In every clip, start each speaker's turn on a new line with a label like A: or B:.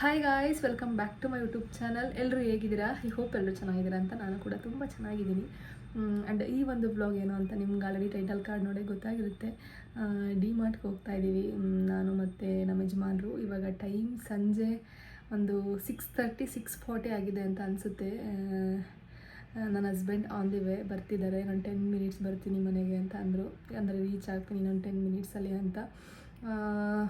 A: Hi guys welcome back to my YouTube channel ಎಲ್ಲರೂ ಹೇಗಿದ್ದೀರಾ? I hope ಎಲ್ಲರೂ ಚೆನ್ನಾಗಿದ್ದೀರಾ ಅಂತ ನಾನು ಕೂಡ ತುಂಬ ಚೆನ್ನಾಗಿದ್ದೀನಿ. ಆ್ಯಂಡ್ ಈ ಒಂದು ಬ್ಲಾಗ್ ಏನು ಅಂತ ನಿಮ್ಗೆ ಆಲ್ರೆಡಿ ಟೈಟಲ್ ಕಾರ್ಡ್ ನೋಡಿ ಗೊತ್ತಾಗಿರುತ್ತೆ. ಡಿ ಮಾರ್ಟ್ಗೆ ಹೋಗ್ತಾ ಇದ್ದೀವಿ. ನಾನು ಮತ್ತು ನಮ್ಮ ಯಜಮಾನರು. ಇವಾಗ ಟೈಮ್ ಸಂಜೆ ಒಂದು ಸಿಕ್ಸ್ ತರ್ಟಿ ಸಿಕ್ಸ್ ಫಾರ್ಟಿ ಆಗಿದೆ ಅಂತ ಅನಿಸುತ್ತೆ. ನನ್ನ ಹಸ್ಬೆಂಡ್ ಆನ್ ದಿ ವೇ ಬರ್ತಿದ್ದಾರೆ. ನಾನು ಟೆನ್ ಮಿನಿಟ್ಸ್ ಬರ್ತೀನಿ ಮನೆಗೆ ಅಂತ ಅಂದರು. ಅಂದರೆ ರೀಚ್ ಆಗ್ತೀನಿ ಇನ್ನೊಂದು ಟೆನ್ ಮಿನಿಟ್ಸಲ್ಲಿ ಅಂತ.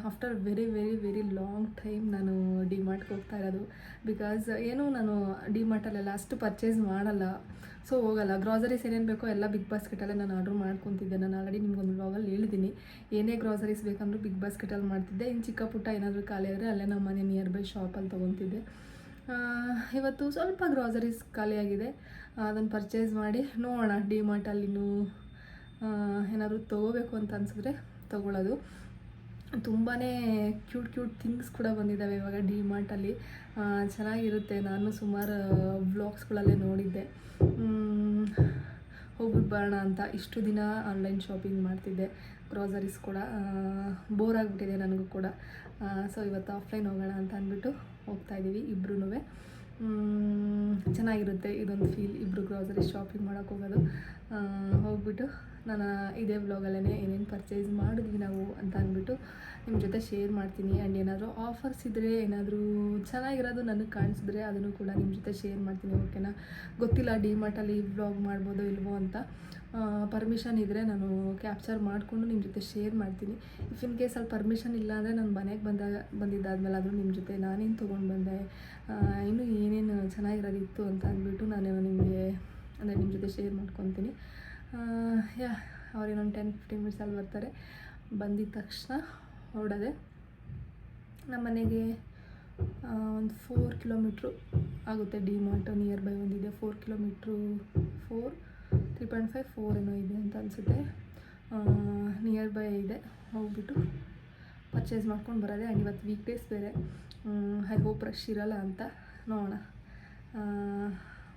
A: After very very very long time ನಾನು ಡಿ ಮಾರ್ಟ್ಗೆ ಹೋಗ್ತಾ ಇರೋದು. ಬಿಕಾಸ್ ಏನು ನಾನು ಡಿ ಮಾರ್ಟಲ್ಲೆಲ್ಲ ಅಷ್ಟು ಪರ್ಚೇಸ್ ಮಾಡಲ್ಲ. ಸೊ ಹೋಗಲ್ಲ. ಗ್ರಾಸರೀಸ್ ಏನೇನು ಬೇಕೋ ಎಲ್ಲ ಬಿಗ್ ಬಾಸ್ಕೆಟಲ್ಲೇ ನಾನು ಆರ್ಡ್ರ್ ಮಾಡ್ಕೊತಿದ್ದೆ. ನಾನು ಆಲ್ರೆಡಿ ನಿಮ್ಗೊಂದು ಬ್ಲಾಗಲ್ಲಿ ಹೇಳಿದ್ದೀನಿ. ಏನೇ ಗ್ರಾಸರೀಸ್ ಬೇಕಂದ್ರೂ ಬಿಗ್ ಬಾಸ್ಕೆಟಲ್ಲಿ ಮಾಡ್ತಿದ್ದೆ. ಇನ್ನು ಚಿಕ್ಕ ಪುಟ್ಟ ಏನಾದರೂ ಖಾಲಿ ಆದರೆ ಅಲ್ಲೇ ನಮ್ಮ ಮನೆ ನಿಯರ್ ಬೈ ಶಾಪಲ್ಲಿ ತೊಗೊತಿದ್ದೆ. ಇವತ್ತು ಸ್ವಲ್ಪ ಗ್ರಾಸರೀಸ್ ಖಾಲಿಯಾಗಿದೆ ಅದನ್ನು ಪರ್ಚೇಸ್ ಮಾಡಿ ನೋಡೋಣ. ಡಿ ಮಾರ್ಟಲ್ಲಿನೂ ಏನಾದರೂ ತೊಗೋಬೇಕು ಅಂತ ಅನಿಸಿದ್ರೆ ತೊಗೊಳ್ಳೋದು. ತುಂಬಾ ಕ್ಯೂಟ್ ಕ್ಯೂಟ್ ಥಿಂಗ್ಸ್ ಕೂಡ ಬಂದಿದ್ದಾವೆ ಇವಾಗ ಡಿ ಮಾರ್ಟಲ್ಲಿ ಚೆನ್ನಾಗಿರುತ್ತೆ. ನಾನು ಸುಮಾರು ವ್ಲಾಗ್ಸ್ಗಳಲ್ಲೇ ನೋಡಿದ್ದೆ. ಹೋಗಿ ಹೋಗ್ಬಿಟ್ಟು ಬರೋಣ ಅಂತ ಇಷ್ಟು ದಿನ ಆನ್ಲೈನ್ ಶಾಪಿಂಗ್ ಮಾಡ್ತಿದ್ದೆ. ಗ್ರಾಸರೀಸ್ ಕೂಡ ಬೋರ್ ಆಗಿಬಿಟ್ಟಿದೆ ನನಗೂ ಕೂಡ. ಸೊ ಇವತ್ತು ಆಫ್ಲೈನ್ ಹೋಗೋಣ ಅಂತ ಅಂದ್ಬಿಟ್ಟು ಹೋಗ್ತಾ ಇದ್ದೀವಿ ಇಬ್ರೂ ಚೆನ್ನಾಗಿರುತ್ತೆ ಇದೊಂದು ಫೀಲ್ ಇಬ್ಬರು ಗ್ರಾಸರಿ ಶಾಪಿಂಗ್ ಮಾಡೋಕ್ಕೋಗೋದು ಹೋಗ್ಬಿಟ್ಟು ನಾನು ಇದೇ ವ್ಲಾಗಲ್ಲೇ ಏನೇನು ಪರ್ಚೇಸ್ ಮಾಡಿದ್ವಿ ನಾವು ಅಂತ ಅಂದ್ಬಿಟ್ಟು ನಿಮ್ಮ ಜೊತೆ ಶೇರ್ ಮಾಡ್ತೀನಿ. ಆ್ಯಂಡ್ ಏನಾದರೂ ಆಫರ್ಸ್ ಇದ್ದರೆ ಏನಾದರೂ ಚೆನ್ನಾಗಿರೋದು ನನಗೆ ಕಾಣಿಸಿದ್ರೆ ಅದನ್ನು ಕೂಡ ನಿಮ್ಮ ಜೊತೆ ಶೇರ್ ಮಾಡ್ತೀನಿ ಓಕೆನಾ ಗೊತ್ತಿಲ್ಲ ಡಿ ಮಾರ್ಟಲ್ಲಿ ವ್ಲಾಗ್ ಮಾಡ್ಬೋದೋ ಇಲ್ವೋ ಅಂತ. ಪರ್ಮಿಷನ್ ಇದ್ದರೆ ನಾನು ಕ್ಯಾಪ್ಚರ್ ಮಾಡಿಕೊಂಡು ನಿಮ್ಮ ಜೊತೆ ಶೇರ್ ಮಾಡ್ತೀನಿ. ಇಫ್ ಇನ್ ಕೇಸ್ ಅಲ್ಲಿ ಪರ್ಮಿಷನ್ ಇಲ್ಲ ಅಂದರೆ ನಾನು ಮನೆಗೆ ಬಂದಾಗ ಬಂದಿದ್ದಾದ್ಮೇಲೆ ಆದರೂ ನಿಮ್ಮ ಜೊತೆ ನಾನೇನು ತೊಗೊಂಡು ಬಂದೆ? ಇನ್ನೂ ಏನೇನು ಚೆನ್ನಾಗಿರೋದಿತ್ತು ಅಂತ ಅಂದ್ಬಿಟ್ಟು ನಾನು ನಿಮಗೆ, ಅಂದರೆ ನಿಮ್ಮ ಜೊತೆ ಶೇರ್ ಮಾಡ್ಕೊತೀನಿ. ಯಾ ಅವ್ರೇನೊಂದು ಟೆನ್ ಫಿಫ್ಟೀನ್ ಮಿನಿಟ್ಸಲ್ಲಿ ಬರ್ತಾರೆ. ಬಂದಿದ ತಕ್ಷಣ ಹೊರಡೋದೆ ನಮ್ಮ ಮನೆಗೆ ಒಂದು ಫೋರ್ ಕಿಲೋಮೀಟ್ರು ಆಗುತ್ತೆ ಡಿ ಮಾರ್ಟ್ ನಿಯರ್ ಬೈ ಒಂದಿದೆ. Four kilometre four three point five four ಏನೋ ಇದೆ ಅಂತ ಅನಿಸುತ್ತೆ. ನಿಯರ್ ಬೈ ಇದೆ. ಹೋಗ್ಬಿಟ್ಟು ಪರ್ಚೇಸ್ ಮಾಡ್ಕೊಂಡು ಬರೋದೆ. ಆ್ಯಂಡ್ ಇವತ್ತು ವೀಕ್ ಡೇಸ್ ಬೇರೆ ಐ ಹೋಪ್ ರಶ್ ಇರಲ್ಲ ಅಂತ ನೋಡೋಣ.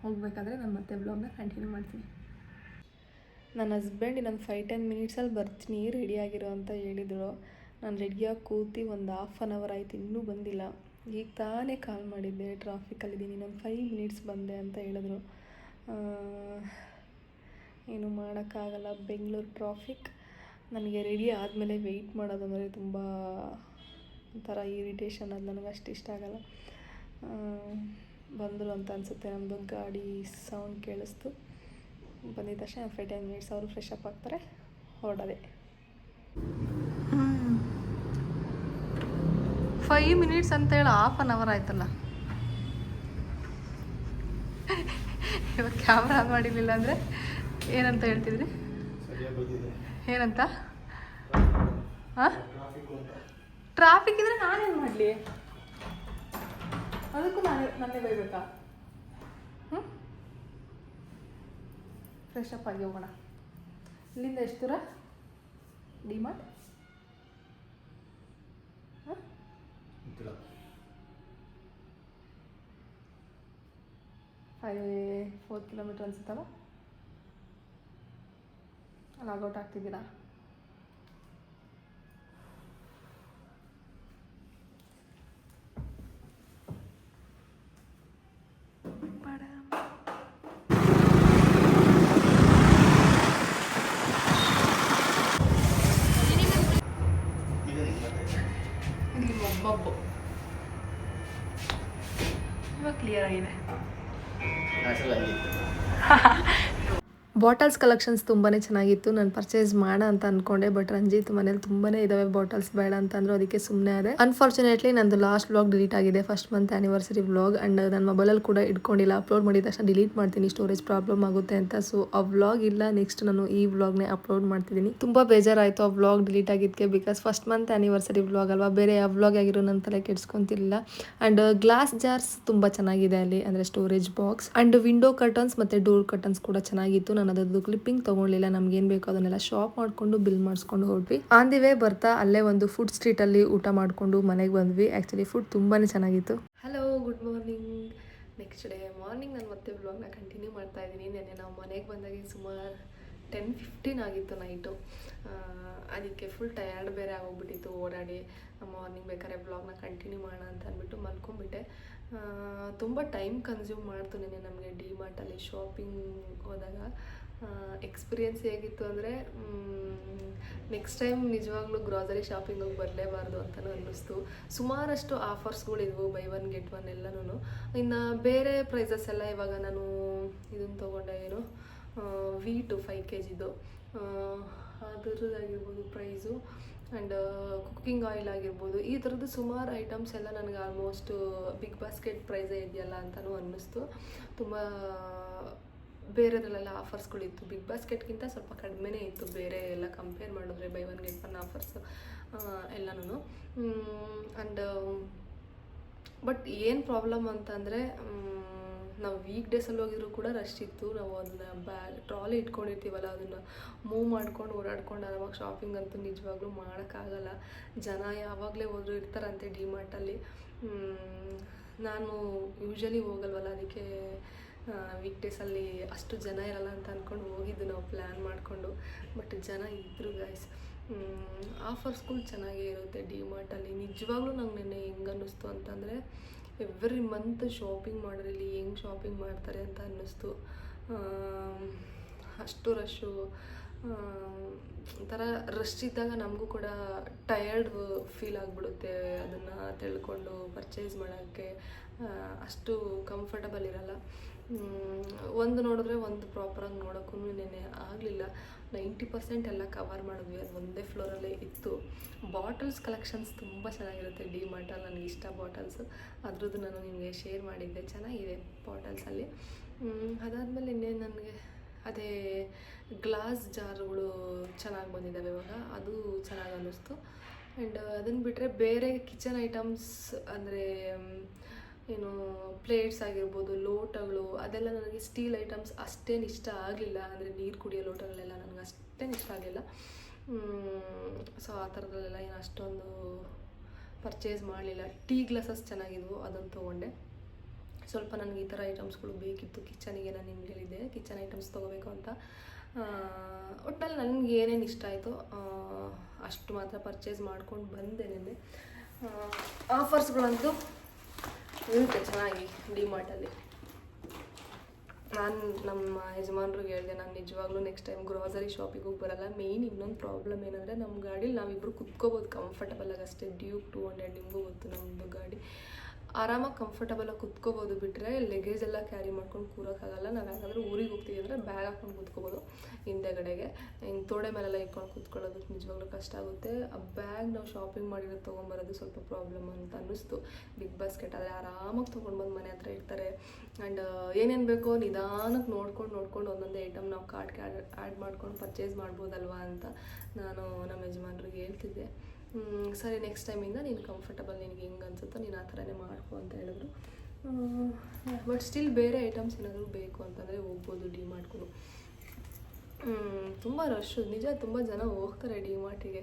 A: ಹೋಗ್ಬೇಕಾದ್ರೆ ನಾನು ಮತ್ತೆ ಬ್ಲಾಗ್ನ ಕಂಟಿನ್ಯೂ ಮಾಡ್ತೀನಿ. ನನ್ನ ಹಸ್ಬೆಂಡ್ ಇನ್ನೊಂದು ಫೈವ್ ಟೆನ್ ಮಿನಿಟ್ಸಲ್ಲಿ ಬರ್ತೀನಿ ರೆಡಿಯಾಗಿರೋ ಅಂತ ಹೇಳಿದರು. ನಾನು ರೆಡಿಯಾಗಿ ಕೂತಿ ಒಂದು ಹಾಫ್ ಆನ್ ಅವರ್ ಆಯಿತು, ಇನ್ನೂ ಬಂದಿಲ್ಲ. ಈಗ ತಾನೇ ಕಾಲ್ ಮಾಡಿದ್ದೆ ಟ್ರಾಫಿಕಲ್ಲಿದ್ದೀನಿ ಇನ್ನೊಂದು ಫೈವ್ ಮಿನಿಟ್ಸ್ ಬಂದೆ ಅಂತ ಹೇಳಿದ್ರು. ಏನು ಮಾಡೋಕ್ಕಾಗಲ್ಲ ಬೆಂಗಳೂರು ಟ್ರಾಫಿಕ್ ನನಗೆ ರೆಡಿ ಆದಮೇಲೆ ವೆಯ್ಟ್ ಮಾಡೋದು ಅಂದರೆ ತುಂಬ ಒಂಥರ ಇರಿಟೇಷನ್ ಅದು, ನನಗೆ ಅಷ್ಟು ಇಷ್ಟ ಆಗಲ್ಲ. ಬಂದರು ಅಂತ ಅನಿಸುತ್ತೆ ನಮ್ಮದು ಗಾಡಿ ಸೌಂಡ್ ಕೇಳಿಸ್ತು. ಬಂದಿದ ತಕ್ಷಣ ಫೈವ್ ಟೆನ್ ಮಿನಿಟ್ಸ್ ಅವರು ಫ್ರೆಶ್ ಅಪ್ ಆಗ್ತಾರೆ, ಹೊರಡೋದೆ. ಫೈವ್ ಮಿನಿಟ್ಸ್ ಅಂತ ಹೇಳಿ ಹಾಫ್ ಆನ್ ಅವರ್ ಆಯ್ತಲ್ಲ. ಇವಾಗ ಕ್ಯಾಮ್ರಾ ಆನ್ ಮಾಡಿರಲಿಲ್ಲ ಅಂದರೆ ಏನಂತ ಹೇಳ್ತಿದ್ರಿ? ಏನಂತ? ಹಾಂ ಟ್ರಾಫಿಕ್ ಇದ್ರೆ ನಾನೇನು ಮಾಡಲಿ? ಅದಕ್ಕೂ ನಾನೇ, ನನ್ನೇ ಬೈಬೇಕಾ? ಫ್ರೆಶ್ ಅಪ್ ಆಗಿ ಹೋಗೋಣ. ಇಲ್ಲಿಂದ ಎಷ್ಟು ದೂರ? ಡಿಮಾರ್ಟ್? ಹಾಂ? ಫೈವ್ ಫೋರ್ ಕಿಲೋಮೀಟ್ರ್ ಅನ್ಸುತ್ತಲ್ಲ? ಔಟ್ ಆಗ್ತಿದ್ದೀರಾ ಇಲ್ಲಿ ಒಬ್ಬೊಬ್ಬು ಇವಾಗ ಕ್ಲಿಯರ್ ಆಗಿದೆ ಬಾಟಲ್ಸ್ ಕಲೆಕ್ಷನ್ಸ್ ತುಂಬಾ ಚೆನ್ನಾಗಿತ್ತು. ನಾನು ಪರ್ಚೇಸ್ ಮಾಡ ಅಂತ ಅನ್ಕೊಂಡೆ, ಬಟ್ ರಂಜಿತ್ ಮನೇಲಿ ತುಂಬಾ ಇದಾವೆ ಬಾಟಲ್ಸ್ ಬೇಡ ಅಂತ ಅಂದ್ರು ಅದಕ್ಕೆ ಸುಮ್ಮನೆ ಅದೇ ಅನ್ಫಾರ್ಚುನೇಟ್ಲಿ ನಂದು ಲಾಸ್ಟ್ ವ್ಲಾಗ್ ಡಿಲೀಟ್ ಆಗಿದೆ. First month anniversary vlog and ನನ್ನ ಮೊಬೈಲಲ್ಲಿ ಕೂಡ ಇಟ್ಕೊಂಡಿಲ್ಲ. ಅಪ್ಲೋಡ್ ಮಾಡಿದ ತಕ್ಷಣ ಡಿಲೀಟ್ ಮಾಡ್ತೀನಿ. ಸ್ಟೋರೇಜ್ ಪ್ರಾಬ್ಲಮ್ ಆಗುತ್ತೆ ಅಂತ. ಸೊ ಆ ವ್ಲಾಗ್ ಇಲ್ಲ. ನೆಕ್ಸ್ಟ್ ನಾನು ಈ ವ್ಲಾಗ್ನೇ ಅಪ್ಲೋಡ್ ಮಾಡ್ತಿದ್ದೀನಿ. ತುಂಬಾ ಬೇಜಾರಾಯಿತು ಆ ವ್ಲಾಗ್ ಡಿಲೀಟ್ ಆಗಿದ್ದಕ್ಕೆ because first month anniversary vlog ಅಲ್ವಾ? ಬೇರೆ ಯಾವ ವ್ಲಾಗ್ ಆಗಿರೋ ನನ್ನ ತಲೆ ಕೆಡ್ಸ್ಕೊಂತಿರ್ಲಿಲ್ಲ. ಅಂಡ್ ಗ್ಲಾಸ್ ಜಾರ್ಸ್ ತುಂಬ ಚೆನ್ನಾಗಿದೆ ಅಲ್ಲಿ. ಅಂದ್ರೆ storage box and window curtains ಮತ್ತೆ ಡೋರ್ ಕರ್ಟನ್ಸ್ ಕೂಡ ಚೆನ್ನಾಗಿತ್ತು. ನಾನು ಅದರದ್ದು ಕ್ಲಿಪ್ಪಿಂಗ್ ತಗೊಳ್ಳಿಲ್ಲ ನಮ್ಗೆ ಏನ್ ಬೇಕೋ ಅದನ್ನೆಲ್ಲ ಶಾಪ್ ಮಾಡ್ಕೊಂಡು ಬಿಲ್ ಮಾಡಿಸ್ಕೊಂಡು ಹೊರಟ್ವಿ ಆನ್ ದಿ ವೇ ಬರ್ತಾ ಅಲ್ಲೇ ಒಂದು ಫುಡ್ ಸ್ಟ್ರೀಟ್ ಅಲ್ಲಿ ಊಟ ಮಾಡ್ಕೊಂಡು ಮನೆಗೆ ಬಂದ್ವಿ. ಆಕ್ಚುಲಿ ಫುಡ್ ತುಂಬಾನೇ ಚೆನ್ನಾಗಿತ್ತು. Hello good morning next day morning ನಾನು ಮತ್ತೆ ಬ್ಲಾಗ್ನ ಕಂಟಿನ್ಯೂ ಮಾಡ್ತಾ ಇದ್ದೀನಿ. ನೆನ್ನೆ ನಾವು ಮನೆಗೆ ಬಂದಾಗ ಸುಮಾರು ಟೆನ್ ಫಿಫ್ಟೀನ್ ಆಗಿತ್ತು ನೈಟು ಅದಕ್ಕೆ ಫುಲ್ ಟಯರ್ಡ್ ಬೇರೆ ಆಗೋಗ್ಬಿಟ್ಟಿತ್ತು ಓಡಾಡಿ. ಮಾರ್ನಿಂಗ್ ಬೇಕಾದ್ರೆ ಬ್ಲಾಗ್ನ ಕಂಟಿನ್ಯೂ ಮಾಡೋಣ ಅಂತ ಅಂದ್ಬಿಟ್ಟು ಮಲ್ಕೊಂಡ್ಬಿಟ್ಟೆ ತುಂಬ ಟೈಮ್ ಕನ್ಸ್ಯೂಮ್ ಮಾಡ್ತು ನೆನೆ ನಮಗೆ ಡಿ ಮಾರ್ಟಲ್ಲಿ ಶಾಪಿಂಗ್ ಹೋದಾಗ. ಎಕ್ಸ್ಪೀರಿಯನ್ಸ್ ಹೇಗಿತ್ತು ಅಂದರೆ ನೆಕ್ಸ್ಟ್ ಟೈಮ್ ನಿಜವಾಗ್ಲೂ ಗ್ರಾಸರಿ ಶಾಪಿಂಗಿಗೆ ಬರಲೇಬಾರ್ದು ಅಂತಲೂ ಅನ್ನಿಸ್ತು. ಸುಮಾರಷ್ಟು ಆಫರ್ಸ್ಗಳಿದ್ವು ಬೈ ಒನ್ ಗೆಟ್ ಒನ್ ಎಲ್ಲನೂ ಇನ್ನು ಬೇರೆ ಪ್ರೈಸಸ್ ಎಲ್ಲ ಇವಾಗ ನಾನು ಇದನ್ನು ತೊಗೊಂಡೆ ಏನು ವೀಟು ಫೈವ್ ಕೆ ಜಿದು ಅದರದ್ದಾಗಿರ್ಬೋದು ಪ್ರೈಸು ಆ್ಯಂಡ್ ಕುಕ್ಕಿಂಗ್ ಆಯಿಲ್ ಆಗಿರ್ಬೋದು. ಈ ಥರದ್ದು ಸುಮಾರು ಐಟಮ್ಸ್ ಎಲ್ಲ ನನಗೆ ಆಲ್ಮೋಸ್ಟ್ ಬಿಗ್ ಬಾಸ್ಕೆಟ್ ಪ್ರೈಸೇ ಇದೆಯಲ್ಲ ಅಂತಲೂ ಅನ್ನಿಸ್ತು. ತುಂಬ ಬೇರೆದ್ರಲ್ಲೆಲ್ಲ ಆಫರ್ಸ್ಗಳಿತ್ತು. ಬಿಗ್ ಬಾಸ್ಕೆಟ್ಗಿಂತ ಸ್ವಲ್ಪ ಕಡಿಮೆನೇ ಇತ್ತು. ಬೇರೆ ಎಲ್ಲ ಕಂಪೇರ್ ಮಾಡಿದ್ರೆ buy one get one offers ಎಲ್ಲನೂ ಆ್ಯಂಡ್ ಬಟ್ ಏನು ಪ್ರಾಬ್ಲಮ್ ಅಂತಂದರೆ ನಾವು ವೀಕ್ ಡೇಸಲ್ಲಿ ಹೋಗಿದ್ರು ಕೂಡ ರಶ್ ಇತ್ತು. ನಾವು ಅದನ್ನು ಬ್ಯಾಗ್ ಟ್ರಾಲಿ ಇಟ್ಕೊಂಡಿರ್ತೀವಲ್ಲ, ಅದನ್ನು ಮೂವ್ ಮಾಡ್ಕೊಂಡು ಓಡಾಡ್ಕೊಂಡು ಆರಾಮಾಗಿ ಶಾಪಿಂಗ್ ಅಂತೂ ನಿಜವಾಗ್ಲೂ ಮಾಡೋಕ್ಕಾಗಲ್ಲ. ಜನ ಯಾವಾಗಲೇ ಹೋದರೂ ಇರ್ತಾರಂತೆ ಡಿಮಾರ್ಟಲ್ಲಿ ನಾನು ಯೂಶ್ವಲಿ ಹೋಗಲ್ವಲ್ಲ, ಅದಕ್ಕೆ ವೀಕ್ ಡೇಸಲ್ಲಿ ಅಷ್ಟು ಜನ ಇರಲ್ಲ ಅಂತ ಅಂದ್ಕೊಂಡು ಹೋಗಿದ್ದು ನಾವು ಪ್ಲ್ಯಾನ್ ಮಾಡಿಕೊಂಡು. ಬಟ್ ಜನ ಇದ್ದರು ಗೈಸ್ ಆಫರ್ಸ್ಗಳು ಚೆನ್ನಾಗೇ ಇರುತ್ತೆ ಡಿ ಮಾರ್ಟಲ್ಲಿ ನಿಜವಾಗ್ಲೂ ನಂಗೆ ನೆನ್ನೆ ಹೆಂಗೆ ಅನ್ನಿಸ್ತು ಅಂತಂದರೆ ಎವ್ರಿ ಮಂತ್ ಶಾಪಿಂಗ್ ಮಾಡೋರಲ್ಲಿ ಹೆಂಗೆ ಶಾಪಿಂಗ್ ಮಾಡ್ತಾರೆ ಅಂತ ಅನ್ನಿಸ್ತು. ಅಷ್ಟು ರಶ್ಶು ಒಂಥರ ರಶ್ ಇದ್ದಾಗ ನಮಗೂ ಕೂಡ ಟಯರ್ಡ್ ಫೀಲ್ ಆಗಿಬಿಡುತ್ತೆ ಅದನ್ನು ತಿಳ್ಕೊಂಡು ಪರ್ಚೇಸ್ ಮಾಡೋಕ್ಕೆ. ಅಷ್ಟು ಕಂಫರ್ಟಬಲ್ ಇರಲ್ಲ. ಒಂದು ನೋಡಿದ್ರೆ ಒಂದು ಪ್ರಾಪರಾಗಿ ನೋಡೋಕ್ಕೂ ನೆನೆ ಆಗಲಿಲ್ಲ. ನೈಂಟಿ ಪರ್ಸೆಂಟ್ ಎಲ್ಲ ಕವರ್ ಮಾಡಿದ್ವಿ. ಅದು ಒಂದೇ ಫ್ಲೋರಲ್ಲೇ ಇತ್ತು. ಬಾಟಲ್ಸ್ ಕಲೆಕ್ಷನ್ಸ್ ತುಂಬ ಚೆನ್ನಾಗಿರುತ್ತೆ. ಡಿ ಮಾರ್ಟಲ್ಲಿ ನನಗೆ ಇಷ್ಟ ಬಾಟಲ್ಸ್ ಅದ್ರದ್ದು ನಾನು ನಿಮಗೆ ಶೇರ್ ಮಾಡಿದ್ದೆ. ಚೆನ್ನಾಗಿದೆ ಬಾಟಲ್ಸಲ್ಲಿ ಅದಾದಮೇಲೆ ಇನ್ನೇನು ನನಗೆ, ಅದೇ ಗ್ಲಾಸ್ ಜಾರ್ಗಳು ಚೆನ್ನಾಗಿ ಬಂದಿದ್ದಾವೆ ಇವಾಗ. ಅದು ಚೆನ್ನಾಗಿ ಅನ್ನಿಸ್ತು. ಆ್ಯಂಡ್ ಅದನ್ನು ಬಿಟ್ಟರೆ ಬೇರೆ ಕಿಚನ್ ಐಟಮ್ಸ್ ಅಂದರೆ ಏನು ಪ್ಲೇಟ್ಸ್ ಆಗಿರ್ಬೋದು, ಲೋಟಗಳು, ಅದೆಲ್ಲ ನನಗೆ ಸ್ಟೀಲ್ ಐಟಮ್ಸ್ ಅಷ್ಟೇನು ಇಷ್ಟ ಆಗಲಿಲ್ಲ. ಅಂದರೆ ನೀರು ಕುಡಿಯೋ ಲೋಟಗಳೆಲ್ಲ ನನಗೆ ಅಷ್ಟೇನು ಇಷ್ಟ ಆಗಲಿಲ್ಲ. ಸೊ ಆ ಥರದಲ್ಲೆಲ್ಲ ಏನು ಅಷ್ಟೊಂದು ಪರ್ಚೇಸ್ ಮಾಡಲಿಲ್ಲ. ಟೀ ಗ್ಲಾಸಸ್ ಚೆನ್ನಾಗಿದ್ವು, ಅದನ್ನು ತೊಗೊಂಡೆ. ಸ್ವಲ್ಪ ನನಗೆ ಈ ಥರ ಐಟಮ್ಸ್ಗಳು ಬೇಕಿತ್ತು. ಕಿಚನಿಗೆ ನಾನು ನಿಮ್ಗೆ ಹೇಳಿದ್ದೆ ಕಿಚನ್ ಐಟಮ್ಸ್ ತೊಗೋಬೇಕು ಅಂತ. ಒಟ್ಟಲ್ಲಿ ನನಗೆ ಏನೇನು ಇಷ್ಟ ಆಯಿತು ಅಷ್ಟು ಮಾತ್ರ ಪರ್ಚೇಸ್ ಮಾಡ್ಕೊಂಡು ಬಂದೆ ನಿನ್ನೆ. ಆಫರ್ಸ್ಗಳಂತೂ ಇರುತ್ತೆ ಚೆನ್ನಾಗಿ ಡಿಮಾರ್ಟಲ್ಲಿ ನಾನು ನಮ್ಮ ಯಜಮಾನ್ರಿಗೆ ಹೇಳಿದೆ, ನಾನು ನಿಜವಾಗ್ಲೂ ನೆಕ್ಸ್ಟ್ ಟೈಮ್ ಗ್ರಾಸರಿ ಶಾಪಿಗೆ ಹೋಗಿ ಬರಲ್ಲ. ಮೇಯ್ನ್ ಇನ್ನೊಂದು ಪ್ರಾಬ್ಲಮ್ ಏನಂದರೆ ನಮ್ಮ ಗಾಡೀಲಿ ನಾವಿಬ್ಬರು ಕುತ್ಕೋಬೋದು ಕಂಫರ್ಟಬಲಾಗಿ ಅಷ್ಟೇ. ಡ್ಯೂಕ್ ಟೂ ಹಂಡ್ರೆಡ್ ನಿಮಗೂ ಗೊತ್ತು ನಮ್ಮದು ಗಾಡಿ. ಆರಾಮಾಗಿ ಕಂಫರ್ಟಬಲಾಗಿ ಕುತ್ಕೋಬೋದು ಬಿಟ್ಟರೆ ಲಗೇಜ್ ಎಲ್ಲ ಕ್ಯಾರಿ ಮಾಡ್ಕೊಂಡು ಕೂರೋಕ್ಕಾಗಲ್ಲ. ನಾವು ಯಾಕಂದರೆ ಊರಿಗೆ ಹೋಗ್ತೀವಿ ಅಂದರೆ ಬ್ಯಾಗ್ ಹಾಕ್ಕೊಂಡು ಕೂತ್ಕೋಬೋದು ಹಿಂದೆಗಡೆಗೆ. ಹಿಂಗೆ ತೋಡೆ ಮೇಲೆಲ್ಲ ಇಟ್ಕೊಂಡು ಕೂತ್ಕೊಳ್ಳೋದಕ್ಕೆ ನಿಜವಾಗ್ಲೂ ಕಷ್ಟ ಆಗುತ್ತೆ. ಆ ಬ್ಯಾಗ್ ನಾವು ಶಾಪಿಂಗ್ ಮಾಡಿರೋದು ತೊಗೊಂಬರೋದು ಸ್ವಲ್ಪ ಪ್ರಾಬ್ಲಮ್ ಅಂತ ಅನ್ನಿಸ್ತು. ಬಿಗ್ ಬಾಸ್ಕೆಟ್ ಆದರೆ ಆರಾಮಾಗಿ ತೊಗೊಂಡು ಬಂದು ಮನೆ ಹತ್ರ ಇರ್ತಾರೆ ಆ್ಯಂಡ್ ಏನೇನು ಬೇಕೋ ನಿಧಾನಕ್ಕೆ ನೋಡ್ಕೊಂಡು ನೋಡ್ಕೊಂಡು ಒಂದೊಂದೇ ಐಟಮ್ ನಾವು ಕಾರ್ಡ್ಗೆ ಆ್ಯಡ್ ಆ್ಯಡ್ ಮಾಡ್ಕೊಂಡು ಪರ್ಚೇಸ್ ಮಾಡ್ಬೋದಲ್ವಾ ಅಂತ ನಾನು ನಮ್ಮ ಯಜಮಾನ್ರಿಗೆ ಹೇಳ್ತಿದ್ದೆ. ಸರಿ ನೆಕ್ಸ್ಟ್ ಟೈಮಿಂದ ನೀನು ಕಂಫರ್ಟಬಲ್ ನಿನಗೆ ಹೆಂಗೆ ಅನ್ಸುತ್ತೋ ನೀನು ಆ ಥರನೇ ಮಾಡ್ಕೊ ಅಂತ ಹೇಳಿದ್ರು. ಬಟ್ ಸ್ಟಿಲ್ ಬೇರೆ ಐಟಮ್ಸ್ ಏನಾದರೂ ಬೇಕು ಅಂತಂದರೆ ಹೋಗ್ಬೋದು ಡಿ ಮಾರ್ಟ್ಗೂ ತುಂಬ ರಶ್ ನಿಜ ತುಂಬ ಜನ ಹೋಗ್ತಾರೆ ಡಿ ಮಾರ್ಟಿಗೆ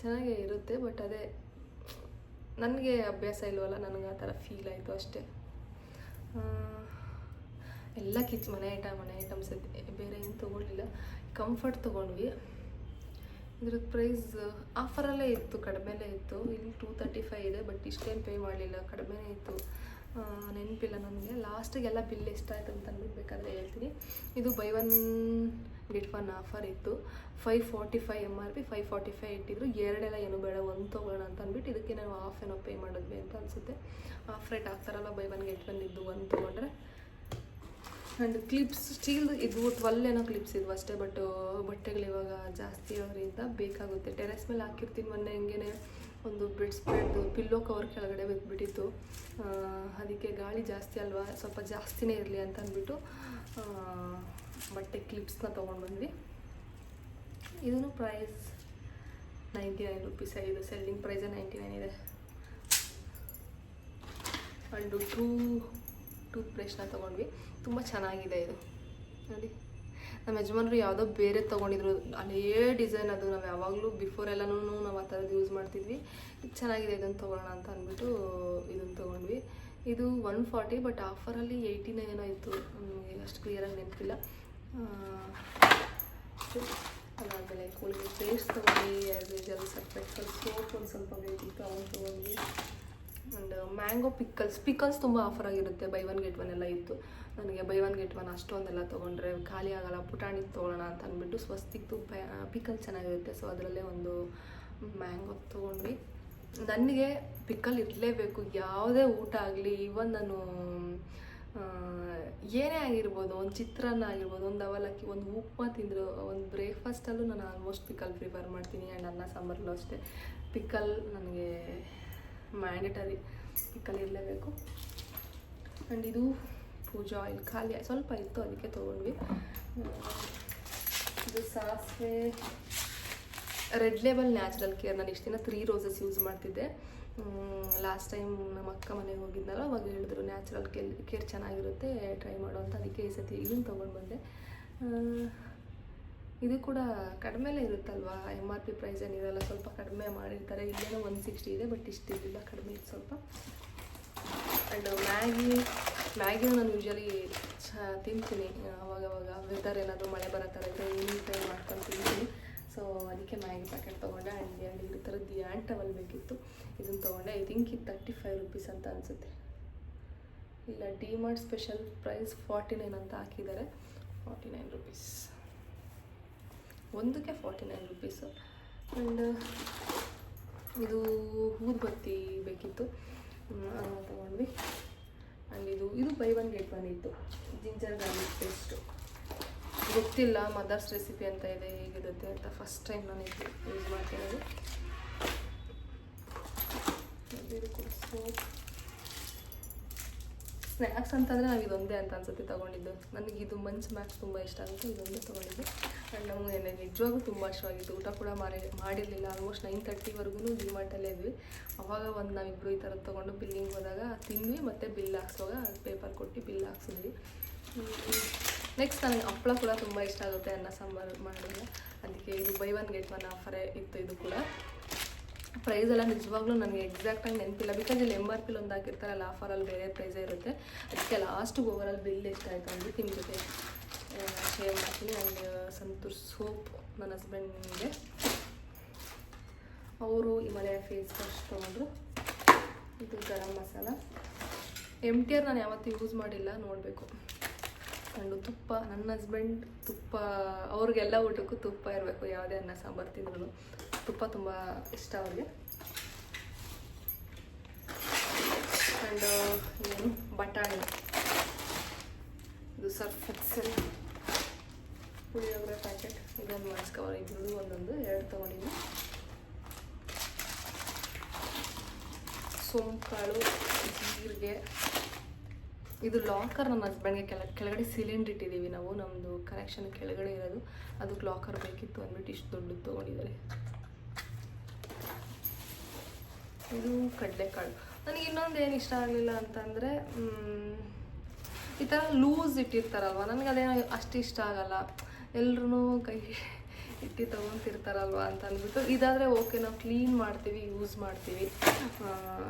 A: ಚೆನ್ನಾಗೇ ಇರುತ್ತೆ ಬಟ್ ಅದೇ ನನಗೆ ಅಭ್ಯಾಸ ಇಲ್ವಲ್ಲ, ನನಗೆ ಆ ಥರ ಫೀಲ್ ಆಯಿತು ಅಷ್ಟೇ. ಎಲ್ಲ ಕಿಚ್ ಮನೆ ಐಟಮ್ ಮನೆ ಐಟಮ್ಸ್ ಬೇರೆ ಏನು ತೊಗೊಳ್ಳಿಲ್ಲ ಕಂಫರ್ಟ್ ತೊಗೊಂಡ್ವಿ. ಇದ್ರದ್ದು ಪ್ರೈಸ್ ಆಫರಲ್ಲೇ ಇತ್ತು, ಕಡಿಮೆಲೇ ಇತ್ತು. ಇಲ್ಲಿ ಟೂ ತರ್ಟಿ ಫೈವ್ ಇದೆ ಬಟ್ ಇಷ್ಟೇನು ಪೇ ಮಾಡಲಿಲ್ಲ, ಕಡಿಮೆನೇ ಇತ್ತು. ನೆನಪಿಲ್ಲ ನನಗೆ. ಲಾಸ್ಟಿಗೆಲ್ಲ ಬಿಲ್ ಎಷ್ಟಾಯ್ತು ಅಂತ ಅಂದ್ಬಿಟ್ಟು ಹೇಳ್ತೀನಿ. ಇದು buy one get one offer ಇತ್ತು. Five forty five M R P five forty five ಇಟ್ಟಿದ್ರು. ಎರಡೆಲ್ಲ ಏನು ಬೇಡ, ಒಂದು ತೊಗೊಳ್ಳೋಣ ಅಂತ ಅಂದ್ಬಿಟ್ಟು ಇದಕ್ಕೆ ನಾವು ಆಫ್ ಏನೋ ಪೇ ಮಾಡಿದ್ವಿ ಅಂತ ಅನಿಸುತ್ತೆ. ಆಫ್ ರೇಟ್ ಆಗ್ತಾರಲ್ಲ ಬೈ ಒನ್ ಗೆಟ್ ಒನ್ ಇದ್ದು ಒಂದು ತೊಗೊಂಡ್ರೆ. ಆ್ಯಂಡ್ ಕ್ಲಿಪ್ಸ್ ಸ್ಟೀಲ್ ಇದು ಟ್ವೆಲ್ ಏನೋ ಕ್ಲಿಪ್ಸ್ ಇದ್ವು ಅಷ್ಟೇ ಬಟ್ ಬಟ್ಟೆಗಳು ಇವಾಗ ಜಾಸ್ತಿ ಅವರಿಂದ ಬೇಕಾಗುತ್ತೆ. ಟೆರೆಸ್ ಮೇಲೆ ಹಾಕಿರ್ತೀನಿ ಮೊನ್ನೆ ಹಂಗೇನೆ ಒಂದು ಬೆಡ್ ಸ್ಪ್ರೆಡ್ದು ಪಿಲ್ಲೋ ಕವರ್ ಕೆಳಗಡೆ ಬಿದ್ದುಬಿಟ್ಟಿತ್ತು ಅದಕ್ಕೆ ಗಾಳಿ ಜಾಸ್ತಿ ಅಲ್ವಾ, ಸ್ವಲ್ಪ ಜಾಸ್ತಿನೇ ಇರಲಿ ಅಂತ ಅಂದ್ಬಿಟ್ಟು ಬಟ್ಟೆ ಕ್ಲಿಪ್ಸ್ನ ತೊಗೊಂಡು ಬಂದ್ವಿ. ಇದೂ ಪ್ರೈಸ್ ನೈಂಟಿ ನೈನ್ ರುಪೀಸ್ ಇದು ಸೆಲ್ಲಿಂಗ್ ಪ್ರೈಸೇ ನೈಂಟಿ ನೈನ್ ಇದೆ. ಆ್ಯಂಡ್ ಟೂ ಟೂತ್ ಬ್ರಷ್ನ ತೊಗೊಂಡ್ವಿ. ತುಂಬ ಚೆನ್ನಾಗಿದೆ ಇದು. ನೋಡಿ. ನಮ್ಮ ಯಜಮಾನರು ಯಾವುದೋ ಬೇರೆ ತೊಗೊಂಡಿದ್ರು. ಅದೇ ಡಿಸೈನ್ ಅದು, ನಾವು ಯಾವಾಗಲೂ ಬಿಫೋರ್ ಎಲ್ಲನೂ ನಾವು ಆ ಥರದ್ದು ಯೂಸ್ ಮಾಡ್ತಿದ್ವಿ. ಚೆನ್ನಾಗಿದೆ ಇದನ್ನು ತೊಗೊಳ್ಳೋಣ ಅಂತ ಅಂದ್ಬಿಟ್ಟು ಇದನ್ನು ತೊಗೊಂಡ್ವಿ. ಇದು ಒನ್ ಫಾರ್ಟಿ ಬಟ್ ಆಫರಲ್ಲಿ ಏಯ್ಟಿ ನೈನ್ ಏನೋ ಇತ್ತು. ನನಗೆ ಅಷ್ಟು ಕ್ಲಿಯರಾಗಿ ನೆನಪಿಲ್ಲ. ಅದಾದಮೇಲೆ ಕೂಲಿಗೆ ಪೇಸ್ಟ್ ತೊಗೊಂಡು ಆ್ಯಸ್ ಸಪ್ರೇಟ್ ಸೋಪ್ ಒಂದು ಸ್ವಲ್ಪ ಬೇಕಿತ್ತು ಅವನು ತೊಗೊಂಡ್ವಿ. ಆ್ಯಂಡ್ ಮ್ಯಾಂಗೋ ಪಿಕ್ಕಲ್ಸ್ ಪಿಕಲ್ಸ್ ತುಂಬ ಆಫರ್ ಆಗಿರುತ್ತೆ ಬೈ ಒನ್ ಗೆಟ್ ಒನ್ ಎಲ್ಲ ಇತ್ತು. ನನಗೆ ಬೈ ಒನ್ ಗೆಟ್ ಒನ್ ಅಷ್ಟೊಂದೆಲ್ಲ ತೊಗೊಂಡ್ರೆ ಖಾಲಿ ಆಗಲ್ಲ, ಪುಟಾಣಿ ತೊಗೊಳ್ಳೋಣ ಅಂತ ಅಂದ್ಬಿಟ್ಟು ಸ್ವಸ್ತಿಕ್ತು ಪಿಕಲ್ ಚೆನ್ನಾಗಿರುತ್ತೆ. ಸೊ ಅದರಲ್ಲೇ ಒಂದು ಮ್ಯಾಂಗೋ ತೊಗೊಂಡ್ವಿ. ನನಗೆ ಪಿಕ್ಕಲ್ ಇರಲೇಬೇಕು. ಯಾವುದೇ ಊಟ ಆಗಲಿ ಈವನ್ ನಾನು ಏನೇ ಆಗಿರ್ಬೋದು, ಒಂದು ಚಿತ್ರಾನ್ನ ಆಗಿರ್ಬೋದು, ಒಂದು ಅವಲಕ್ಕಿ, ಒಂದು ಉಪ್ಮಾ ತಿಂದರು, ಒಂದು ಬ್ರೇಕ್ಫಾಸ್ಟಲ್ಲೂ ನಾನು ಆಲ್ಮೋಸ್ಟ್ ಪಿಕಲ್ ಪ್ರಿಫರ್ ಮಾಡ್ತೀನಿ. ಆ್ಯಂಡ್ ಅನ್ನ, ಸಾಂಬಾರಲ್ಲೂ ಅಷ್ಟೇ. ಪಿಕಲ್ ನನಗೆ ಮ್ಯಾಂಡೇಟರಿ ಪಿಕಲ್ ಇರಲೇಬೇಕು. ಆ್ಯಂಡ್ ಇದು ಪೂಜಾ ಆಯಿಲ್ ಖಾಲಿ ಸ್ವಲ್ಪ ಇತ್ತು ಅದಕ್ಕೆ ತೊಗೊಂಡ್ವಿ. ಇದು ಸಾಸಿವೆ ರೆಡ್ ಲೇಬಲ್ ನ್ಯಾಚುರಲ್ ಕೇರ್ ನಾನು ಇಷ್ಟು ದಿನ ತ್ರೀ ರೋಸಸ್ ಯೂಸ್ ಮಾಡ್ತಿದ್ದೆ. ಲಾಸ್ಟ್ ಟೈಮ್ ನಮ್ಮ ಅಕ್ಕ ಮನೆಗೆ ಹೋಗಿದ್ನಲ್ಲ, ಅವಾಗ ಹೇಳಿದ್ರು ನ್ಯಾಚುರಲ್ ಕೇರ್ ಕೇರ್ ಚೆನ್ನಾಗಿರುತ್ತೆ ಟ್ರೈ ಮಾಡು ಅಂತ. ಅದಕ್ಕೆ ಈ ಸತಿ ಇದನ್ನು ತೊಗೊಂಡು ಬಂದೆ. ಇದು ಕೂಡ ಕಡಿಮೆಲೇ ಇರುತ್ತಲ್ವಾ? ಎಂ ಆರ್ ಪಿ ಪ್ರೈಸ್ ಏನಿರಲ್ಲ, ಸ್ವಲ್ಪ ಕಡಿಮೆ ಮಾಡಿರ್ತಾರೆ. ಇಲ್ಲೇನೋ ಒನ್ ಸಿಕ್ಸ್ಟಿ ಇದೆ ಬಟ್ ಇಷ್ಟಿರಲಿಲ್ಲ ಕಡಿಮೆ ಇತ್ತು ಸ್ವಲ್ಪ. ಆ್ಯಂಡ್ ಮ್ಯಾಗಿ ಮ್ಯಾಗಿನ ನಾನು ಯೂಶಲಿ ಚ ತಿಂತೀನಿ, ಅವಾಗವಾಗ. ಅವಾಗ ವೆದರ್ ಏನಾದರೂ ಮಳೆ ಬರೋ ಥರ ಇದ್ದರೆ ಟೈಮ್ ಮಾಡ್ಕೊಂಡು ತಿಂತೀನಿ. ಸೊ ಅದಕ್ಕೆ ಮ್ಯಾಗಿ ಪ್ಯಾಕೆಟ್ ತೊಗೊಂಡೆ. ಆ್ಯಂಡ್ ಎರಡು ಈ ಥರದ್ದು ಆ್ಯಂಡ್ ಟವಲ್ ಬೇಕಿತ್ತು. ಇದನ್ನು ತೊಗೊಂಡೆ. ಐ ಥಿಂಕ್ ಇದು ತರ್ಟಿ ಫೈವ್ ರುಪೀಸ್ ಅಂತ ಅನಿಸುತ್ತೆ. ಇಲ್ಲ D Mart special price forty nine ಅಂತ ಹಾಕಿದ್ದಾರೆ. ಫಾರ್ಟಿ ನೈನ್ ರುಪೀಸ್ ಒಂದಕ್ಕೆ ಫಾರ್ಟಿ ನೈನ್ ರುಪೀಸು ಆ್ಯಂಡ್ ಇದು ಹೂದ್ಬತ್ತಿ ಬೇಕಿತ್ತು. ಅದನ್ನ ತೊಗೊಂಡ್ವಿ. ಆ್ಯಂಡ್ ಇದು ಇದು ಬೈ ಒನ್ ಗೆಟ್ ಒನ್ ಇತ್ತು. ಜಿಂಜರ್ ಗಾರ್ಲಿಕ್ ಪೇಸ್ಟು ಗೊತ್ತಿಲ್ಲ ಮದರ್ಸ್ ರೆಸಿಪಿ ಅಂತ ಇದೆ, ಹೇಗಿರುತ್ತೆ ಅಂತ ಫಸ್ಟ್ ಟೈಮ್ ನಾನು ಇದು ಯೂಸ್ ಮಾಡ್ತಿರೋದು ಕೂಡ ಸೋಪ್ ಸ್ನ್ಯಾಕ್ಸ್ ಅಂತಂದರೆ ನಾವು ಇದೊಂದೇ ಅಂತ ಅನ್ಸುತ್ತೆ ತೊಗೊಂಡಿದ್ದು. ನನಗೆ ಇದು ಮಂಚ್ ಮ್ಯಾಕ್ಸ್ ತುಂಬ ಇಷ್ಟ ಆಗುತ್ತೆ ಇದೊಂದೇ ತೊಗೊಂಡಿದ್ದು. ಆ್ಯಂಡ್ ನಮಗೆ ನಿಜವಾಗೂ ತುಂಬ ಇಷ್ಟವಾಗಿತ್ತು. ಊಟ ಕೂಡ ಮಾಡಿ, ಮಾಡಿರಲಿಲ್ಲ. ಆಲ್ಮೋಸ್ಟ್ ನೈನ್ ತರ್ಟಿವರೆಗೂ ಡಿಮಾರ್ಟಲ್ಲೇ ಇದ್ವಿ. ಅವಾಗ ಒಂದು ನಾವಿಬ್ಬರು ಈ ಥರದ್ದು ತೊಗೊಂಡು ಬಿಲ್ಲಿಂಗ್ ಹೋದಾಗ ತಿಂದ್ವಿ ಮತ್ತು ಬಿಲ್ ಹಾಕ್ಸುವಾಗ ಪೇಪರ್ ಕೊಟ್ಟು ಬಿಲ್ ಹಾಕ್ಸಿದ್ವಿ. ನೆಕ್ಸ್ಟ್ ನನಗೆ ಹಪ್ಪಳ ಕೂಡ ತುಂಬ ಇಷ್ಟ ಆಗುತ್ತೆ ಅನ್ನ ಸಾಂಬಾರು ಮಾಡಿದ್ರೆ. ಅದಕ್ಕೆ ಇದು ಬೈ ಒನ್ ಗೆಟ್ ಒನ್ ಆಫರೇ ಇತ್ತು ಇದು ಕೂಡ. ಪ್ರೈಸ್ ಎಲ್ಲ ನಿಜವಾಗ್ಲೂ ನನಗೆ ಎಕ್ಸಾಕ್ಟಾಗಿ ನೆನಪಿಲ್ಲ. ಬಿಕಾಸ್ ಇಲ್ಲಿ ಎಂ ಆರ್ ಪಿಲ್ ಒಂದು ಹಾಕಿರ್ತಾರಲ್ಲ ಆಫರಲ್ಲಿ ಬೇರೆ ಪ್ರೈಸ್ ಇರುತ್ತೆ. ಅದಕ್ಕೆ ಲಾಸ್ಟಿಗೆ ಓವರಾಲ್ ಬಿಲ್ ಎಷ್ಟಾಯಿತು ಅಂದ್ರೆ ನಿಮ್ಮ ಜೊತೆ ಶೇರ್ ಮಾಡ್ತೀನಿ. ಆ್ಯಂಡ್ ಸಂತೂರ್ ಸೋಪ್ ನನ್ನ ಹಸ್ಬೆಂಡ್ಗೆ ಅವರು ಹಿಮಾಲಯ ಫೇಸ್ ವಾಶ್ ತೊಗೊಂಡ್ರು. ಇದು garam masala. M T R ನಾನು ಯಾವತ್ತೂ ಯೂಸ್ ಮಾಡಿಲ್ಲ, ನೋಡಬೇಕು. ಅಂಡ್ ತುಪ್ಪ, ನನ್ನ ಹಸ್ಬೆಂಡ್ ತುಪ್ಪ, ಅವ್ರಿಗೆಲ್ಲ ಊಟಕ್ಕೂ ತುಪ್ಪ ಇರಬೇಕು, ಯಾವುದೇ ಅನ್ನ, ಸಾಂಬಾರು ತಿಂದ್ರು ತುಪ್ಪ ತುಂಬ ಇಷ್ಟ ಅವ್ರಿಗೆ. ಆ್ಯಂಡ್ ಏನು? ಬಟಾಣಿ. ಇದು ಸರ್ಫ್ ಎಕ್ಸೆಲ್ ಪುಳಿಯೋಗರೆ ಪ್ಯಾಕೆಟ್ ಇದೊಂದು ಕವರ್ ಇದ್ರದ್ದು ಒಂದೊಂದು, ಎರಡು ತೊಗೊಂಡಿದ್ದೀನಿ ಸೋಂಕಾಳು, ಜೀರಿಗೆ. ಇದು ಲಾಕರ್ ನಮ್ಮ ಹಸ್ಬೆಂಡ್ಗೆ ಕೆಳ ಕೆಳಗಡೆ ಸಿಲಿಂಡ್ರ್ ಇಟ್ಟಿದ್ದೀವಿ ನಾವು. ನಮ್ಮದು ಕನೆಕ್ಷನ್ ಕೆಳಗಡೆ ಇರೋದು. ಅದಕ್ಕೆ ಲಾಕರ್ ಬೇಕಿತ್ತು ಅಂದ್ಬಿಟ್ಟು ಇಷ್ಟು ದೊಡ್ಡದು ತೊಗೊಂಡಿದ್ದಾರೆ. ಇದು ಕಡಲೆಕಾಳು. ನನಗೆ ಇನ್ನೊಂದು ಏನು ಇಷ್ಟ ಆಗಲಿಲ್ಲ ಅಂತಂದರೆ ಈ ಥರ ಲೂಸ್ ಇಟ್ಟಿರ್ತಾರಲ್ವ? ನನಗೆ ಅದೇನೋ ಅಷ್ಟು ಇಷ್ಟ ಆಗಲ್ಲ. ಎಲ್ರೂ ಕೈ ಇಟ್ಟು ತೊಗೊತಿರ್ತಾರಲ್ವ ಅಂತ ಅಂದ್ಬಿಟ್ಟು ಇದಾದರೆ ಓಕೆ, ನಾವು ಕ್ಲೀನ್ ಮಾಡ್ತೀವಿ, ಯೂಸ್ ಮಾಡ್ತೀವಿ.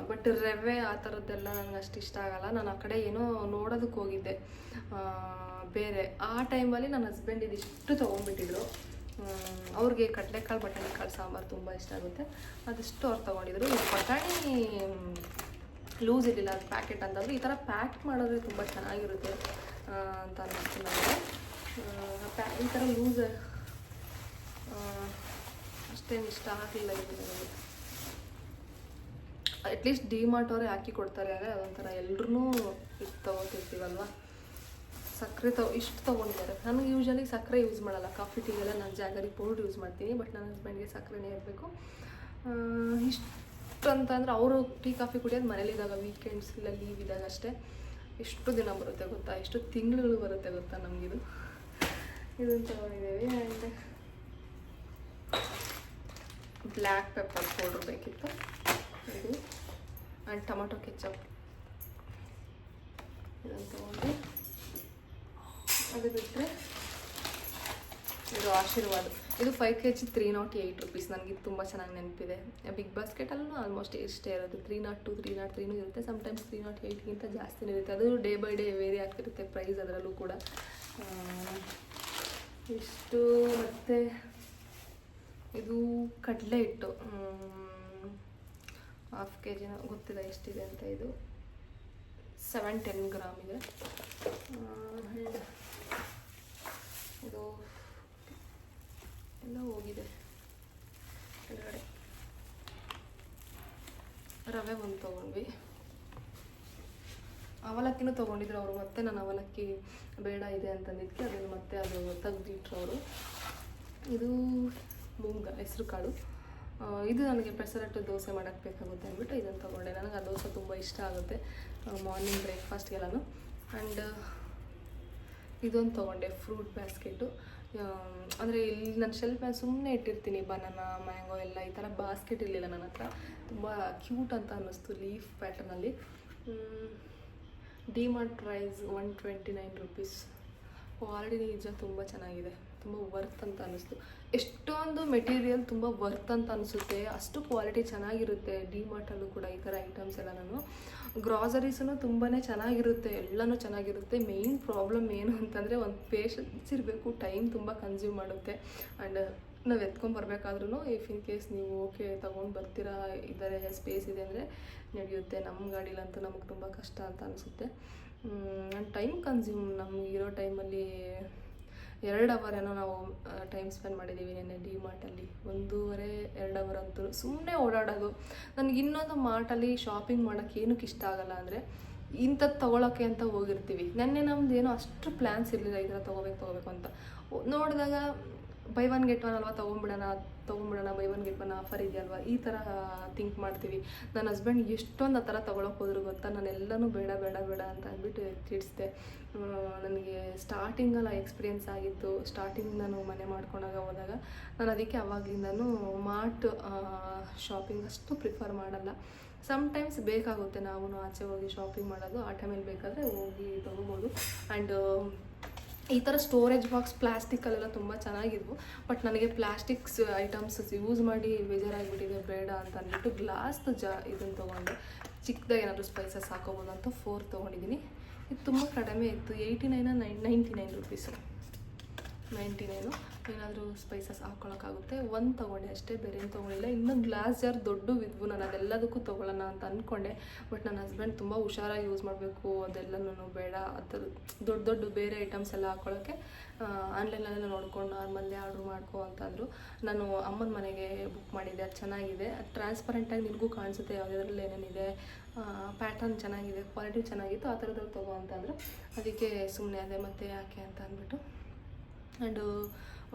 A: ಬಟ್ ರವೆ ಆ ಥರದ್ದೆಲ್ಲ ನನಗೆ ಅಷ್ಟು ಇಷ್ಟ ಆಗಲ್ಲ. ನಾನು ಆ ಕಡೆ ಏನೋ ನೋಡೋದಕ್ಕೆ ಹೋಗಿದ್ದೆ. ಬೇರೆ. ಆ ಟೈಮಲ್ಲಿ ನನ್ನ ಹಸ್ಬೆಂಡ್ ಇದಿಷ್ಟು ತೊಗೊಂಡ್ಬಿಟ್ಟಿದ್ರು. ಅವ್ರಿಗೆ ಕಡಲೆಕಾಳು ಬಟಾಣಿ ಕಾಳು ಸಾಂಬಾರು ತುಂಬ ಇಷ್ಟ ಆಗುತ್ತೆ. ಅದಷ್ಟು ಅವ್ರು ತೊಗೊಂಡಿದ್ರು. ಬಟಾಣಿ ಲೂಸ್ ಇರಲಿಲ್ಲ, ಅದು ಪ್ಯಾಕೆಟ್ ಅಂತಂದ್ರೆ. ಈ ಥರ ಪ್ಯಾಕ್ ಮಾಡಿದ್ರೆ ತುಂಬ ಚೆನ್ನಾಗಿರುತ್ತೆ ಅಂತ ಅನ್ನಿಸ್ತು ನನಗೆ. ಈ ಥರ ಲೂಸ್ ಅಷ್ಟೇನು ಇಷ್ಟ ಆಗಲಿಲ್ಲ ಇದು ನನಗೆ. ಅಟ್ಲೀಸ್ಟ್ ಡಿ ಮಾರ್ಟ್ ಅವರೇ ಹಾಕಿ ಕೊಡ್ತಾರೆ ಅಂದರೆ ಅದೊಂಥರ ಎಲ್ರೂ ಇದು ತೊಗೋತಿರ್ತೀವಲ್ವ? ಸಕ್ಕರೆ ತಗೋ ಇಷ್ಟು ತೊಗೊಂಡಿದ್ದಾರೆ. ನನಗೆ ಯೂಶಲಿ ಸಕ್ಕರೆ ಯೂಸ್ ಮಾಡಲ್ಲ. ಕಾಫಿ ಟೀಗೆಲ್ಲ ನಾನು ಜಾಗರಿ ಪೌಡ್ರ್ ಯೂಸ್ ಮಾಡ್ತೀನಿ ಬಟ್ ನನ್ನ ಹಸ್ಬೆಂಡ್ಗೆ ಸಕ್ಕರೆನೇ ಇರಬೇಕು. ಇಷ್ಟು ಅಂತಂದ್ರೆ ಅವರು ಟೀ, ಕಾಫಿ ಕುಡಿಯೋದು ಮನೇಲಿದ್ದಾಗ ವೀಕೆಂಡ್ಸ್ ಇಲ್ಲ ಲೀವ್ ಇದ್ದಾಗ ಅಷ್ಟೇ. ಎಷ್ಟು ದಿನ ಬರುತ್ತೆ ಗೊತ್ತಾ? ಎಷ್ಟು ತಿಂಗಳು ಬರುತ್ತೆ ಗೊತ್ತಾ ನಮಗಿದು? ಇದನ್ನು ತೊಗೊಂಡಿದ್ದೀವಿ. ಆ್ಯಂಡ್ ಬ್ಲ್ಯಾಕ್ ಪೆಪ್ಪರ್ ಪೌಡ್ರ್ ಬೇಕಿತ್ತು. ಇದು. ಆ್ಯಂಡ್ ಟೊಮೊಟೊ ಕೆಚಪ್ ಇದನ್ನು ತೊಗೊಂಡು ಅದು ಬಿಟ್ಟರೆ ಇದು ಆಶೀರ್ವಾದ. ಇದು five K G three nought eight rupees ನನಗೆ ತುಂಬ ಚೆನ್ನಾಗಿ ನೆನಪಿದೆ. ಬಿಗ್ ಬಾಸ್ಕೆಟಲ್ಲೂ ಆಲ್ಮೋಸ್ಟ್ ಇಷ್ಟೇ ಇರೋದು three nought two three nought ತ್ರೀನೂ ಇರುತ್ತೆ. ಸಮಟೈಮ್ಸ್ ತ್ರೀ ನಾಟ್ ಏಯ್ಟ್ಗಿಂತ ಜಾಸ್ತಿನೇ ಇರುತ್ತೆ. ಅದು ಡೇ ಬೈ ಡೇ ವೇರಿ ಆಗ್ತಿರುತ್ತೆ ಪ್ರೈಸ್ ಅದರಲ್ಲೂ ಕೂಡ. ಇಷ್ಟು ಮತ್ತು ಇದು ಕಡಲೆ ಹಿಟ್ಟು. ಹಾಫ್ ಕೆ ಜಿನ ಗೊತ್ತಿಲ್ಲ ಎಷ್ಟಿದೆ ಅಂತ ಇದು. ಸೆವೆನ್ ಟೆನ್ ಗ್ರಾಮ್ ಇದೆ. ಇದು ಎಲ್ಲ ಹೋಗಿದೆ. ಕೆಳಗಡೆ. ರವೆ ಒಂದು ತೊಗೊಂಡ್ವಿ. ಅವಲಕ್ಕಿನೂ ತೊಗೊಂಡಿದ್ರು ಅವರು, ಮತ್ತೆ ನಾನು ಅವಲಕ್ಕಿ ಬೇಡ ಇದೆ ಅಂತಂದಿದ್ದಕ್ಕೆ ಅದನ್ನು ಮತ್ತೆ ಅದು ತೆಗ್ದಿಟ್ರು ಅವರು. ಇದು ಮೂಂಗ, ಹೆಸರು ಕಾಳು. ಇದು ನನಗೆ ಪೆಸರಟ್ಟು ದೋಸೆ ಮಾಡೋಕ್ಕೆ ಬೇಕಾಗುತ್ತೆ ಅಂದ್ಬಿಟ್ಟು ಇದನ್ನು ತೊಗೊಂಡೆ. ನನಗೆ ಆ ದೋಸೆ ತುಂಬ ಇಷ್ಟ ಆಗುತ್ತೆ ಮಾರ್ನಿಂಗ್ ಬ್ರೇಕ್ಫಾಸ್ಟ್ಗೆಲ್ಲನೂ ಆ್ಯಂಡ್ ಇದೊಂದು ತೊಗೊಂಡೆ ಫ್ರೂಟ್ ಬ್ಯಾಸ್ಕೆಟು ಅಂದರೆ ಇಲ್ಲಿ ನಾನು ಶೆಲ್ಫ್ ಸುಮ್ಮನೆ ಇಟ್ಟಿರ್ತೀನಿ ಬನಾನಾ ಮ್ಯಾಂಗೋ ಎಲ್ಲ, ಈ ಥರ ಬಾಸ್ಕೆಟ್ ಇರಲಿಲ್ಲ ನನ್ನ ಹತ್ರ. ತುಂಬ ಕ್ಯೂಟ್ ಅಂತ ಅನ್ನಿಸ್ತು leaf ಪ್ಯಾಟರ್ನಲ್ಲಿ DMart price one twenty nine rupees quality ನಿಜ ತುಂಬ ಚೆನ್ನಾಗಿದೆ, ತುಂಬ ವರ್ತ್ ಅಂತ ಅನ್ನಿಸ್ತು. ಎಷ್ಟೊಂದು ಮೆಟೀರಿಯಲ್ ತುಂಬ ವರ್ತ್ ಅಂತ ಅನಿಸುತ್ತೆ ಅಷ್ಟು ಕ್ವಾಲಿಟಿ ಚೆನ್ನಾಗಿರುತ್ತೆ ಡಿಮಾರ್ಟಲ್ಲೂ ಕೂಡ ಈ ಥರ ಐಟಮ್ಸ್ ಎಲ್ಲ ನಾನು. ಗ್ರಾಸರೀಸೂ ತುಂಬಾ ಚೆನ್ನಾಗಿರುತ್ತೆ, ಎಲ್ಲನೂ ಚೆನ್ನಾಗಿರುತ್ತೆ. ಮೇಯ್ನ್ ಪ್ರಾಬ್ಲಮ್ ಏನು ಅಂತಂದರೆ ಒಂದು ಪೇಷನ್ಸ್ ಇರಬೇಕು ಟೈಮ್ ತುಂಬ ಕನ್ಸ್ಯೂಮ್ ಮಾಡುತ್ತೆ. ಆ್ಯಂಡ್ ನಾವು ಎತ್ಕೊಂಡ್ಬರ್ಬೇಕಾದ್ರೂ ಇಫ್ ಇನ್ ಕೇಸ್ ನೀವು ಓಕೆ ತೊಗೊಂಡು ಬರ್ತೀರಾ ಇದ್ದಾರೆ ಸ್ಪೇಸ್ ಇದೆ ಅಂದರೆ ನಡೆಯುತ್ತೆ. ನಮ್ಮ ಗಾಡೀಲಂತೂ ನಮಗೆ ತುಂಬ ಕಷ್ಟ ಅಂತ ಅನಿಸುತ್ತೆ. ಆ್ಯಂಡ್ ಟೈಮ್ ಕನ್ಸ್ಯೂಮ್ ನಮಗಿರೋ ಟೈಮಲ್ಲಿ ಎರಡು ಅವರ್ ಏನೋ ನಾವು ಟೈಮ್ ಸ್ಪೆಂಡ್ ಮಾಡಿದ್ದೀವಿ ನೆನ್ನೆ ಡಿ ಮಾರ್ಟಲ್ಲಿ ಒಂದೂವರೆ, ಎರಡು ಅವರ್ ಅಂತೂ ಸುಮ್ಮನೆ ಓಡಾಡೋದು. ನನಗೆ ಇನ್ನೊಂದು ಮಾರ್ಟಲ್ಲಿ ಶಾಪಿಂಗ್ ಮಾಡೋಕ್ಕೆ ಏನಕ್ಕೆ ಇಷ್ಟ ಆಗಲ್ಲ ಅಂದರೆ ಇಂಥದ್ದು ತೊಗೊಳಕ್ಕೆ ಅಂತ ಹೋಗಿರ್ತೀವಿ. ನೆನ್ನೆ ನಮ್ದು ಏನೋ ಅಷ್ಟು ಪ್ಲ್ಯಾನ್ಸ್ ಇರಲಿಲ್ಲ ಈ ಥರ ತೊಗೋಬೇಕು ತೊಗೋಬೇಕು ಅಂತ. ನೋಡಿದಾಗ ಬೈ ಒನ್ ಗೆಟ್ ಒನ್ ಅಲ್ವಾ ತೊಗೊಂಬಿಡೋಣ ತೊಗೊಂಬಿಡೋಣ buy one get one offer ಇದೆಯಲ್ವಾ ಈ ಥರ ಥಿಂಕ್ ಮಾಡ್ತೀವಿ. ನನ್ನ ಹಸ್ಬೆಂಡ್ ಎಷ್ಟೊಂದು ಆ ಥರ ತೊಗೊಳಕ್ಕೆ ಹೋದ್ರು ಗೊತ್ತಾ? ನಾನು ಎಲ್ಲನೂ ಬೇಡ ಬೇಡ ಬೇಡ ಅಂತ ಅಂದ್ಬಿಟ್ಟು ತಿಳಿಸಿದೆ ನನಗೆ ಸ್ಟಾರ್ಟಿಂಗಲ್ಲ ಎಕ್ಸ್ಪೀರಿಯೆನ್ಸ್ ಆಗಿತ್ತು. ಸ್ಟಾರ್ಟಿಂಗ್ ನಾನು ಮನೆ ಮಾಡ್ಕೊಂಡಾಗ ಹೋದಾಗ, ನಾನು ಅದಕ್ಕೆ ಅವಾಗ್ಲಿಂದನೂ ಮಾರ್ಟ್ ಶಾಪಿಂಗ್ ಅಷ್ಟು ಪ್ರಿಫರ್ ಮಾಡಲ್ಲ. ಸಮ್ಟೈಮ್ಸ್ ಬೇಕಾಗುತ್ತೆ ನಾವು ಆಚೆ ಹೋಗಿ ಶಾಪಿಂಗ್ ಮಾಡೋದು. ಆ ಟೈಮಲ್ಲಿ ಬೇಕಾದರೆ ಹೋಗಿ ತೊಗೋಬೋದು. ಆ್ಯಂಡ್ ಈ ಥರ ಸ್ಟೋರೇಜ್ ಬಾಕ್ಸ್ ಪ್ಲಾಸ್ಟಿಕ್ಕಲ್ಲೆಲ್ಲ ತುಂಬ ಚೆನ್ನಾಗಿದ್ವು. ಬಟ್ ನನಗೆ ಪ್ಲಾಸ್ಟಿಕ್ಸ್ ಐಟಮ್ಸ್ ಯೂಸ್ ಮಾಡಿ ಬೇಜಾರಾಗಿಬಿಟ್ಟಿದೆ, ಬೇಡ ಅಂತ ಅಂದ್ಬಿಟ್ಟು ಗ್ಲಾಸ್ದು ಜಾ ಇದನ್ನು ತೊಗೊಂಡೆ. ಚಿಕ್ಕದಾಗಿ ಏನಾದರೂ ಸ್ಪೈಸಸ್ ಹಾಕೋಬೋದು ಅಂತ ಫೋರ್ ತೊಗೊಂಡಿದ್ದೀನಿ ಇದು ತುಂಬ ಕಡಿಮೆ ಇತ್ತು eighty nine nine ninety nine rupees ninety nine. ಏನಾದರೂ ಸ್ಪೈಸಸ್ ಹಾಕ್ಕೊಳಕ್ಕಾಗುತ್ತೆ ಒಂದು ತೊಗೊಂಡೆ ಅಷ್ಟೇ, ಬೇರೆ ಏನು ತೊಗೊಂಡಿಲ್ಲ. ಇನ್ನೂ ಗ್ಲಾಸ್ ಜಾರ್ ದೊಡ್ಡವಿದ್ವು ನಾನು ಅದೆಲ್ಲದಕ್ಕೂ ತೊಗೊಳ್ಳೋಣ ಅಂತ ಅಂದ್ಕೊಂಡೆ ಬಟ್ ನನ್ನ ಹಸ್ಬೆಂಡ್ ತುಂಬ ಹುಷಾರಾಗಿ ಯೂಸ್ ಮಾಡಬೇಕು ಅದೆಲ್ಲನೂ ಬೇಡ. ಅದರ ದೊಡ್ಡ ದೊಡ್ಡ ಬೇರೆ ಐಟಮ್ಸ್ ಎಲ್ಲ ಹಾಕ್ಕೊಳ್ಳೋಕ್ಕೆ ಆನ್ಲೈನಲ್ಲೆಲ್ಲ ನೋಡ್ಕೊಂಡು ನಾರ್ಮಲ್ಲಿ ಆರ್ಡ್ರ್ ಮಾಡ್ಕೊ ಅಂತಂದರು ನಾನು ಅಮ್ಮನ ಮನೆಗೆ ಬುಕ್ ಮಾಡಿದ್ದೆ, ಅದು ಚೆನ್ನಾಗಿದೆ. ಅದು ಟ್ರಾನ್ಸ್ಪರೆಂಟಾಗಿ ನಿನಗೂ ಕಾಣಿಸುತ್ತೆ, ಯಾವುದ್ರಲ್ಲಿ ಏನೇನಿದೆ ಪ್ಯಾಟರ್ನ್ ಚೆನ್ನಾಗಿದೆ ಕ್ವಾಲಿಟಿ ಚೆನ್ನಾಗಿತ್ತು, ಆ ಥರದಲ್ಲಿ ತೊಗೋ ಅಂತಂದರು ಅದಕ್ಕೆ ಸುಮ್ಮನೆ ಅದೇ ಮತ್ತೆ ಯಾಕೆ ಅಂತ ಅಂದ್ಬಿಟ್ಟು. ಆ್ಯಂಡ್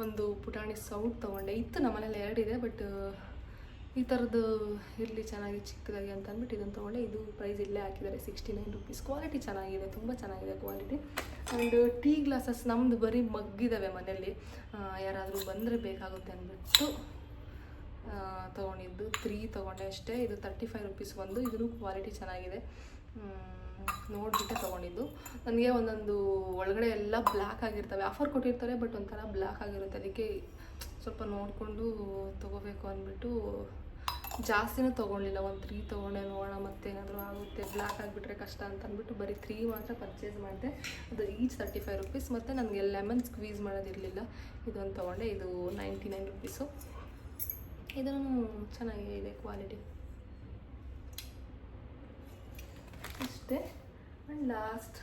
A: ಒಂದು ಪುಟಾಣಿ ಸೌಟ್ ತೊಗೊಂಡೆ. ಇತ್ತು ನಮ್ಮನೇಲಿ ಎರಡಿದೆ ಬಟ್ ಈ ಥರದ್ದು ಇರಲಿ ಚೆನ್ನಾಗಿ, ಚಿಕ್ಕದಾಗಿ ಅಂತ ಅಂದ್ಬಿಟ್ಟು ಇದನ್ನು ತೊಗೊಂಡೆ. ಇದು ಪ್ರೈಸ್ ಇಲ್ಲೇ ಹಾಕಿದ್ದಾರೆ ಸಿಕ್ಸ್ಟಿ ನೈನ್ ರುಪೀಸ್ ಕ್ವಾಲಿಟಿ ಚೆನ್ನಾಗಿದೆ, ತುಂಬ ಚೆನ್ನಾಗಿದೆ ಕ್ವಾಲಿಟಿ ಆ್ಯಂಡ್ ಟೀ ಗ್ಲಾಸಸ್ ನಮ್ಮದು ಬರೀ ಮಗ್ಗಿದ್ದಾವೆ ಮನೆಯಲ್ಲಿ. ಯಾರಾದರೂ ಬಂದರೆ ಬೇಕಾಗುತ್ತೆ ಅಂದ್ಬಿಟ್ಟು ತೊಗೊಂಡಿದ್ದು. ತ್ರೀ ತೊಗೊಂಡೆ ಅಷ್ಟೇ. ಇದು ತರ್ಟಿ ಫೈವ್ ರುಪೀಸ್ ಒಂದು. ಇದೂ ಕ್ವಾಲಿಟಿ ಚೆನ್ನಾಗಿದೆ. ನೋಡಿಬಿಟ್ಟೆ ತೊಗೊಂಡಿದ್ದು. ನನಗೆ ಒಂದೊಂದು ಒಳಗಡೆ ಎಲ್ಲ ಬ್ಲ್ಯಾಕ್ ಆಗಿರ್ತವೆ. ಆಫರ್ ಕೊಟ್ಟಿರ್ತಾರೆ ಬಟ್ ಒಂಥರ ಬ್ಲ್ಯಾಕ್ ಆಗಿರುತ್ತೆ. ಅದಕ್ಕೆ ಸ್ವಲ್ಪ ನೋಡಿಕೊಂಡು ತೊಗೋಬೇಕು ಅಂದ್ಬಿಟ್ಟು ಜಾಸ್ತಿನೂ ತೊಗೊಳ್ಳಿಲ್ಲ ಒಂದು ತ್ರೀ ತೊಗೊಂಡೆ, ನೋಡೋಣ ಮತ್ತೇನಾದರೂ ಆಗುತ್ತೆ. ಬ್ಲ್ಯಾಕ್ ಆಗಿಬಿಟ್ರೆ ಕಷ್ಟ ಅಂತ ಅಂದ್ಬಿಟ್ಟು ಬರೀ ತ್ರೀ ಮಾತ್ರ ಪರ್ಚೇಸ್ ಮಾಡಿದೆ. ಅದು ಈಚ್ ತರ್ಟಿ ಫೈವ್ ರುಪೀಸ್ ಮತ್ತು ನನಗೆ ಲೆಮನ್ ಸ್ಕ್ವೀಸ್ ಮಾಡೋದಿರಲಿಲ್ಲ. ಇದೊಂದು ತೊಗೊಂಡೆ. ಇದು ನೈಂಟಿ ನೈನ್ ರುಪೀಸು ಇದನ್ನು ಚೆನ್ನಾಗಿದೆ ಕ್ವಾಲಿಟಿ ಇಷ್ಟೇ ಆ್ಯಂಡ್ ಲಾಸ್ಟ್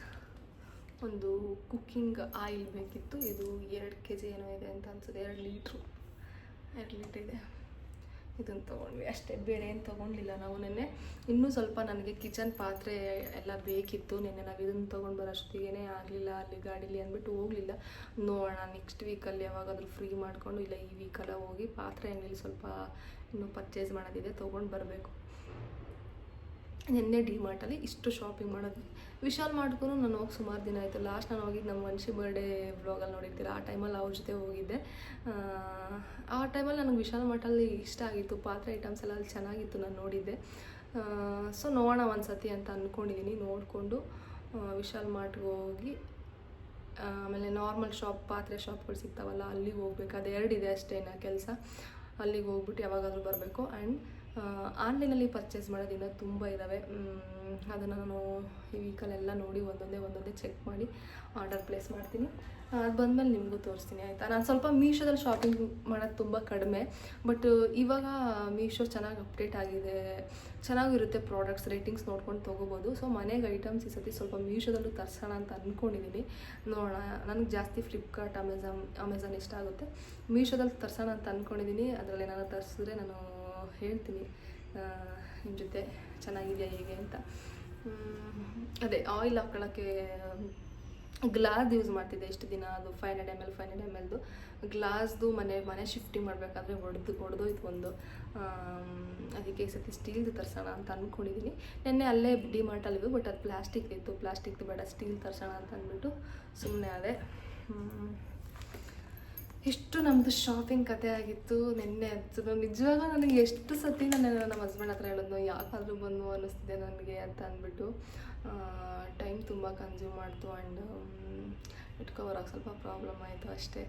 A: ಒಂದು ಕುಕ್ಕಿಂಗ್ ಆಯಿಲ್ ಬೇಕಿತ್ತು. ಇದು ಎರಡು ಕೆ ಜಿ ಏನೋ ಇದೆ ಅಂತ ಅನ್ಸುತ್ತೆ. ಎರಡು ಲೀಟ್ರು. ಎರಡು ಲೀಟ್ರ್ ಇದೆ. ಇದನ್ನು ತೊಗೊಂಡ್ವಿ. ಅಷ್ಟೇ. ಬೇರೆ ಏನು ತೊಗೊಂಡಿಲ್ಲ ನಾವು ನೆನ್ನೆ. ಇನ್ನೂ ಸ್ವಲ್ಪ ನನಗೆ ಕಿಚನ್ ಪಾತ್ರೆ ಎಲ್ಲ ಬೇಕಿತ್ತು. ನೆನ್ನೆ ನಾವು ಇದನ್ನು ತೊಗೊಂಡು ಬರೋಷ್ಟಿಗೆ ಆಗಲಿಲ್ಲ. ಅಲ್ಲಿ ಗಾಡೀಲಿ ಅಂದ್ಬಿಟ್ಟು ಹೋಗಲಿಲ್ಲ. ನೋಡೋಣ ನೆಕ್ಸ್ಟ್ ವೀಕಲ್ಲಿ ಯಾವಾಗಾದರೂ ಫ್ರೀ ಮಾಡಿಕೊಂಡು ಇಲ್ಲ ಈ ವೀಕೆಲ್ಲ ಹೋಗಿ ಪಾತ್ರೆ ಏನಿಲ್ಲ ಸ್ವಲ್ಪ ಇನ್ನೂ ಪರ್ಚೇಸ್ ಮಾಡೋದಿದೆ. ತೊಗೊಂಡು ಬರಬೇಕು. ನಿನ್ನೆ ಡಿ ಮಾರ್ಟಲ್ಲಿ ಇಷ್ಟು ಶಾಪಿಂಗ್ ಮಾಡೋದು ವಿಶಾಲ್ ಮಾಡ್ಕೂ ನಾನು ಹೋಗಿ ಸುಮಾರು ದಿನ ಆಯಿತು. ಲಾಸ್ಟ್ ನಾನು ಹೋಗಿದ್ದು ನಮ್ಮ ವಂಶಿ ಬರ್ಡೇ ವ್ಲಾಗಲ್ಲಿ ನೋಡಿರ್ತೀರ ಆ ಟೈಮಲ್ಲಿ ಅವ್ರ ಜೊತೆ ಹೋಗಿದ್ದೆ. ಆ, ಆ ಟೈಮಲ್ಲಿ ನನಗೆ ವಿಶಾಲ್ ಮಾರ್ಟಲ್ಲಿ ಇಷ್ಟ ಆಗಿತ್ತು. ಪಾತ್ರೆ ಐಟಮ್ಸ್ ಎಲ್ಲ ಅಲ್ಲಿ ಚೆನ್ನಾಗಿತ್ತು ನಾನು ನೋಡಿದ್ದೆ. ಸೊ ನೋಡೋಣ ಒಂದು ಸತಿ ಅಂತ ಅಂದ್ಕೊಂಡಿದ್ದೀನಿ ನೋಡಿಕೊಂಡು ವಿಶಾಲ್ ಮಾರ್ಟ್ಗೆ ಹೋಗಿ ಆಮೇಲೆ ನಾರ್ಮಲ್ ಶಾಪ್ ಪಾತ್ರೆ ಶಾಪ್ಗಳು ಸಿಗ್ತಾವಲ್ಲ ಅಲ್ಲಿಗೆ ಹೋಗ್ಬೇಕು. ಅದು ಎರಡಿದೆ ಅಷ್ಟೇ ನಾ ಕೆಲಸ. ಅಲ್ಲಿಗೆ ಹೋಗ್ಬಿಟ್ಟು ಯಾವಾಗಾದರೂ ಬರಬೇಕು. ಆ್ಯಂಡ್ ಆನ್ಲೈನಲ್ಲಿ ಪರ್ಚೇಸ್ ಮಾಡೋದಿಲ್ಲ ತುಂಬ ಇದ್ದಾವೆ ಅದನ್ನು ನಾನು ಈ ವೀಕಲ್ಲೆಲ್ಲ ನೋಡಿ ಒಂದೊಂದೇ ಒಂದೊಂದೇ ಚೆಕ್ ಮಾಡಿ ಆರ್ಡರ್ ಪ್ಲೇಸ್ ಮಾಡ್ತೀನಿ. ಅದು ಬಂದಮೇಲೆ ನಿಮಗೂ ತೋರಿಸ್ತೀನಿ, ಆಯಿತಾ? ನಾನು ಸ್ವಲ್ಪ ಮೀಶೋದಲ್ಲಿ ಶಾಪಿಂಗ್ ಮಾಡೋದು ತುಂಬ ಕಡಿಮೆ ಬಟ್ ಇವಾಗ ಮೀಶೋ ಚೆನ್ನಾಗಿ ಅಪ್ಡೇಟ್ ಆಗಿದೆ, ಚೆನ್ನಾಗಿರುತ್ತೆ ಪ್ರಾಡಕ್ಟ್ಸ್ ರೇಟಿಂಗ್ಸ್ ನೋಡ್ಕೊಂಡು ತೊಗೋಬೋದು. ಸೊ ಮನೆಗೆ ಐಟಮ್ಸ್ ಈ ಸತಿ ಸ್ವಲ್ಪ ಮೀಶೋದಲ್ಲೂ ತರಿಸೋಣ ಅಂತ ಅಂದ್ಕೊಂಡಿದ್ದೀನಿ ನೋಡೋಣ, ನನಗೆ ಜಾಸ್ತಿ ಫ್ಲಿಪ್ಕಾರ್ಟ್ ಅಮೆಝಾನ್ ಅಮೆಝಾನ್ ಇಷ್ಟ ಆಗುತ್ತೆ. ಮೀಶೋದಲ್ಲಿ ತರಿಸೋಣ ಅಂತ ಅಂದ್ಕೊಂಡಿದ್ದೀನಿ ಅದರಲ್ಲಿ ನಾನು ತರಿಸಿದ್ರೆ ನಾನು ಹೇಳ್ತೀನಿ. ನಿಮ್ಮ ಜೊತೆ ಚೆನ್ನಾಗಿದೆಯಾ ಹೇಗೆ ಅಂತ. ಅದೇ ಆಯಿಲ್ ಹಾಕೊಳ್ಳೋಕ್ಕೆ ಗ್ಲಾಸ್ ಯೂಸ್ ಮಾಡ್ತಿದ್ದೆ ಇಷ್ಟು ದಿನ ಅದು five hundred M L five hundred M ಎಲ್ದು ಗ್ಲಾಸ್ದು ಮನೆ ಮನೆ ಶಿಫ್ಟಿಂಗ್ ಮಾಡಬೇಕಾದ್ರೆ ಹೊಡೆದು ಹೊಡೆದೋಯ್ತು ಒಂದು. ಅದಕ್ಕೆ ಈ ಸತಿ ಸ್ಟೀಲ್ದು ತರ್ಸೋಣ ಅಂತ ಅಂದ್ಕೊಂಡಿದ್ದೀನಿ ನೆನ್ನೆ ಅಲ್ಲೇ ಡಿ ಮಾರ್ಟಲ್ಲಿವೆ ಬಟ್ ಅದು ಪ್ಲಾಸ್ಟಿಕ್ ಇತ್ತು. ಪ್ಲಾಸ್ಟಿಕ್ದು ಬೇಡ ಸ್ಟೀಲ್ ತರ್ಸೋಣ ಅಂತ ಅಂದ್ಬಿಟ್ಟು ಸುಮ್ಮನೆ ಅದೇ ಇಷ್ಟು ನಮ್ಮದು ಶಾಪಿಂಗ್ ಕತೆ ಆಗಿತ್ತು ನಿನ್ನೆ ಅದು ನಿಜವಾಗ ನನಗೆ ಎಷ್ಟು ಸತಿ ನಾನು ನಮ್ಮ ಹಸ್ಬೆಂಡ್ ಹತ್ರ ಹೇಳಿದ್ನು, ಯಾಕಾದರೂ ಬಂದು ಅನ್ನಿಸ್ತಿದೆ ನನಗೆ ಅಂತ ಅಂದ್ಬಿಟ್ಟು. ಟೈಮ್ ತುಂಬ ಕನ್ಸ್ಯೂಮ್ ಮಾಡ್ತು ಆ್ಯಂಡ್ ಇಟ್ಕೊಬರೋಕೆ ಸ್ವಲ್ಪ ಪ್ರಾಬ್ಲಮ್ ಆಯಿತು ಅಷ್ಟೇ.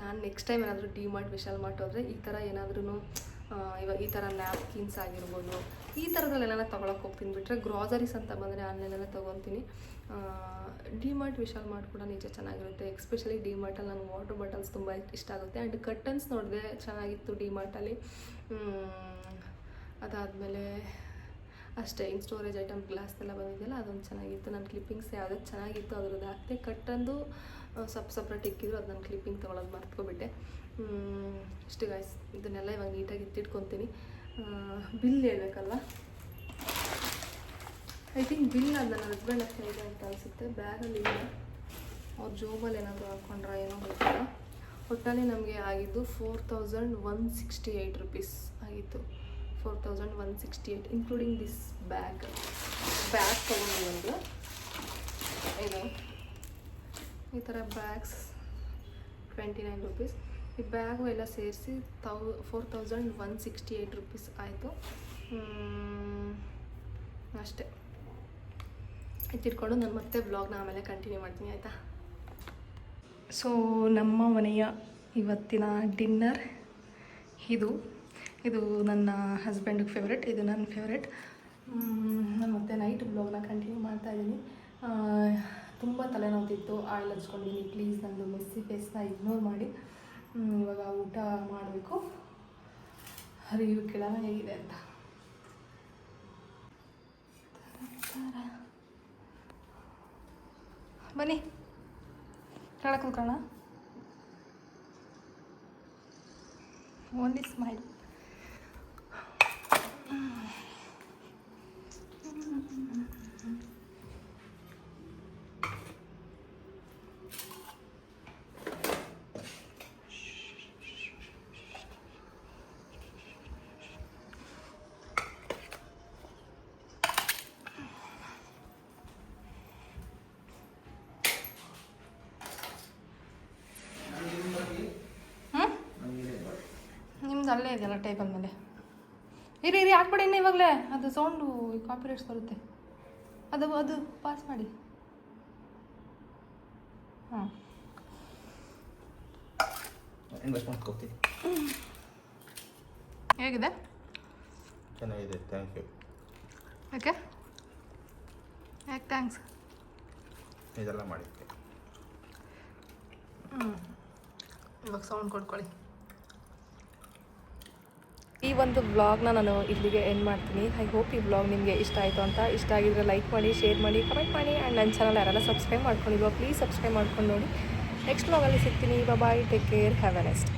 A: ನಾನು ನೆಕ್ಸ್ಟ್ ಟೈಮ್ ಏನಾದರೂ ಡಿ ಮಾರ್ಟ್ ವಿಶಾಲ್ ಮಾರ್ಟ್ ಹೋದರೆ ಈ ಥರ ಏನಾದ್ರೂ ಇವಾಗ ಈ ಥರ ನ್ಯಾಪ್ಕಿನ್ಸ್ ಆಗಿರ್ಬೋದು. ಈ ಥರದಲ್ಲೆಲ್ಲ ತೊಗೊಳಕ್ಕೆ ಹೋಗ್ತೀನಿ. ಬಿಟ್ಟರೆ ಗ್ರಾಸರೀಸ್ ಅಂತ ಬಂದರೆ ಆನ್ಲೈನಲ್ಲೇ ತೊಗೊತೀನಿ ಡಿ ಮಾರ್ಟ್ ವಿಶಾಲ್ ಮಾರ್ಟ್ ಕೂಡ ನಿಜ ಚೆನ್ನಾಗಿರುತ್ತೆ. ಎಕ್ಸ್ಪೆಷಲಿ ಡಿ ಮಾರ್ಟಲ್ಲಿ ನನಗೆ ವಾಟರ್ ಬಾಟಲ್ಸ್ ತುಂಬ ಇಷ್ಟ ಆಗುತ್ತೆ. ಆ್ಯಂಡ್ ಕರ್ಟನ್ಸ್ ನೋಡಿದೆ ಚೆನ್ನಾಗಿತ್ತು ಡಿ ಮಾರ್ಟಲ್ಲಿ ಅದಾದಮೇಲೆ ಅಷ್ಟೇ ಹಿಂಗೆ ಸ್ಟೋರೇಜ್ ಐಟಮ್ ಗ್ಲಾಸ್ ಎಲ್ಲ ಬಂದಿದೆಯಲ್ಲ, ಅದೊಂದು ಚೆನ್ನಾಗಿತ್ತು. ನನ್ನ ಕ್ಲಿಪ್ಪಿಂಗ್ಸ್ ಯಾವುದು ಚೆನ್ನಾಗಿತ್ತು, ಅದ್ರದ್ದು ಹಾಕ್ತೆ ಕಟ್ಟಂದು ಸಪ್ ಸಪ್ರೇಟ್ ಇಕ್ಕಿದ್ರು ಅದು ನನ್ನ ಕ್ಲಿಪ್ಪಿಂಗ್ ತೊಗೊಳೋದು ಮರ್ತ್ಕೊಬಿಟ್ಟೆ. ಇಷ್ಟು ಗಾಯ್ಸ್ ಇದನ್ನೆಲ್ಲ ಇವಾಗ ನೀಟಾಗಿ ಎತ್ತಿಟ್ಕೊತೀನಿ ಬಿಲ್ ಹೇಳ್ಬೇಕಲ್ವ? ಐ ಥಿಂಕ್ ಬಿಲ್ ಅದು ನನ್ನ ಹಸ್ಬೆಂಡ್ ಹತ್ರ ಇದೆ ಅಂತ ಅನಿಸುತ್ತೆ. ಬ್ಯಾಗಲ್ಲಿ ಇಲ್ಲ. ಅವ್ರ ಜೋಬಲ್ಲಿ ಏನಾದರೂ ಹಾಕ್ಕೊಂಡ್ರ ಏನೋ ಗೊತ್ತಿಲ್ಲ. ಒಟ್ಟಲ್ಲಿ ನಮಗೆ ಆಗಿದ್ದು four thousand one sixty eight rupees ಆಗಿತ್ತು. Four thousand one sixty eight including this bag bag ತೊಗೊಂಡು ಒಂದು ಇದು ಈ ಥರ ಬ್ಯಾಗ್ಸ್ ಟ್ವೆಂಟಿ ನೈನ್ ರುಪೀಸ್ ಈ ಬ್ಯಾಗು ಎಲ್ಲ ಸೇರಿಸಿ ತೌ four thousand one sixty eight rupees ಆಯಿತು ಅಷ್ಟೇ. ಇಟ್ಟಿಟ್ಕೊಂಡು ನಾನು ಮತ್ತೆ ಬ್ಲಾಗ್ನ ಆಮೇಲೆ ಕಂಟಿನ್ಯೂ ಮಾಡ್ತೀನಿ, ಆಯಿತಾ? ಸೊ ನಮ್ಮ ಮನೆಯ ಇವತ್ತಿನ ಡಿನ್ನರ್ ಇದು. ಇದು ನನ್ನ ಹಸ್ಬೆಂಡಿಗೆ ಫೇವ್ರೆಟ್ ಇದು ನನ್ನ ಫೇವ್ರೆಟ್ ನಾನು ಮತ್ತೆ ನೈಟ್ ಬ್ಲಾಗ್ನ ಕಂಟಿನ್ಯೂ ಮಾಡ್ತಾ ಇದ್ದೀನಿ. ತುಂಬ ತಲೆನೋವುತ್ತಿತ್ತು ಆಯಿಲ್ ಹಚ್ಕೊಂಡಿದ್ದೀನಿ ಪ್ಲೀಸ್ ನನ್ನದು ಮೆಸ್ಸಿ ಫೇಸ್ನ ಇಗ್ನೋರ್ ಮಾಡಿ. ಇವಾಗ ಊಟ ಮಾಡಬೇಕು. ರಿವ್ಯೂ ಕೇಳೋಣ ಹೇಗಿದೆ ಅಂತ. ಬನ್ನಿ. ಕೇಳಕ್ಕೆ ಕೂತ್ಕೋಣ ಓನ್ಲಿ ಸ್ಮೈಲ್ ನಿಮ್ದು ಅಲ್ಲೇ ಇದೆಯಲ್ಲ ಟೇಬಲ್ ಮೇಲೆ ಇರಿ ಇರಿ ಹಾಕ್ಬಿಡಿ ಇನ್ನು ಇವಾಗಲೇ. ಅದು ಸೌಂಡು ಕಾಪಿ ರೈಟ್ಸ್ ಬರುತ್ತೆ. ಅದು ಅದು ಪಾಸ್ ಮಾಡಿ. ಹಾಂ. ಹೇಗಿದೆ?
B: ಚೆನ್ನಾಗಿದೆ ಥ್ಯಾಂಕ್ ಯು
A: ಓಕೆ. ಯಾಕೆ ಥ್ಯಾಂಕ್ಸ್
B: ಇದೆಲ್ಲ ಮಾಡಿದ್ದೆ.
A: ಹ್ಞೂ ಇವಾಗ ಸೌಂಡ್ ಕೊಡ್ಕೊಳ್ಳಿ. ಈ ಒಂದು ವ್ಲಾಗ್ನ ನಾನು ಇಲ್ಲಿಗೆ ಎಂಡ್ ಮಾಡ್ತೀನಿ. ಐ ಹೋಪ್ ಈ ವ್ಲಾಗ್ ನಿಮಗೆ ಇಷ್ಟ ಆಯಿತು ಅಂತ. ಇಷ್ಟ ಆಗಿದ್ರೆ ಲೈಕ್ ಮಾಡಿ ಶೇರ್ ಮಾಡಿ ಕಮೆಂಟ್ ಮಾಡಿ ಆ್ಯಂಡ್ ನನ್ನ ಚಾನಲ್ ಯಾರೆಲ್ಲ ಸಬ್ಸ್ಕ್ರೈಬ್ ಮಾಡ್ಕೊಂಡಿಲ್ವೋ ಪ್ಲೀಸ್ ಸಬ್ಸ್ಕ್ರೈಬ್ ಮಾಡ್ಕೊಂಡು ನೋಡಿ. ನೆಕ್ಸ್ಟ್ ವ್ಲಾಗಲ್ಲಿ ಸಿಗ್ತೀನಿ. Bye take care have a nice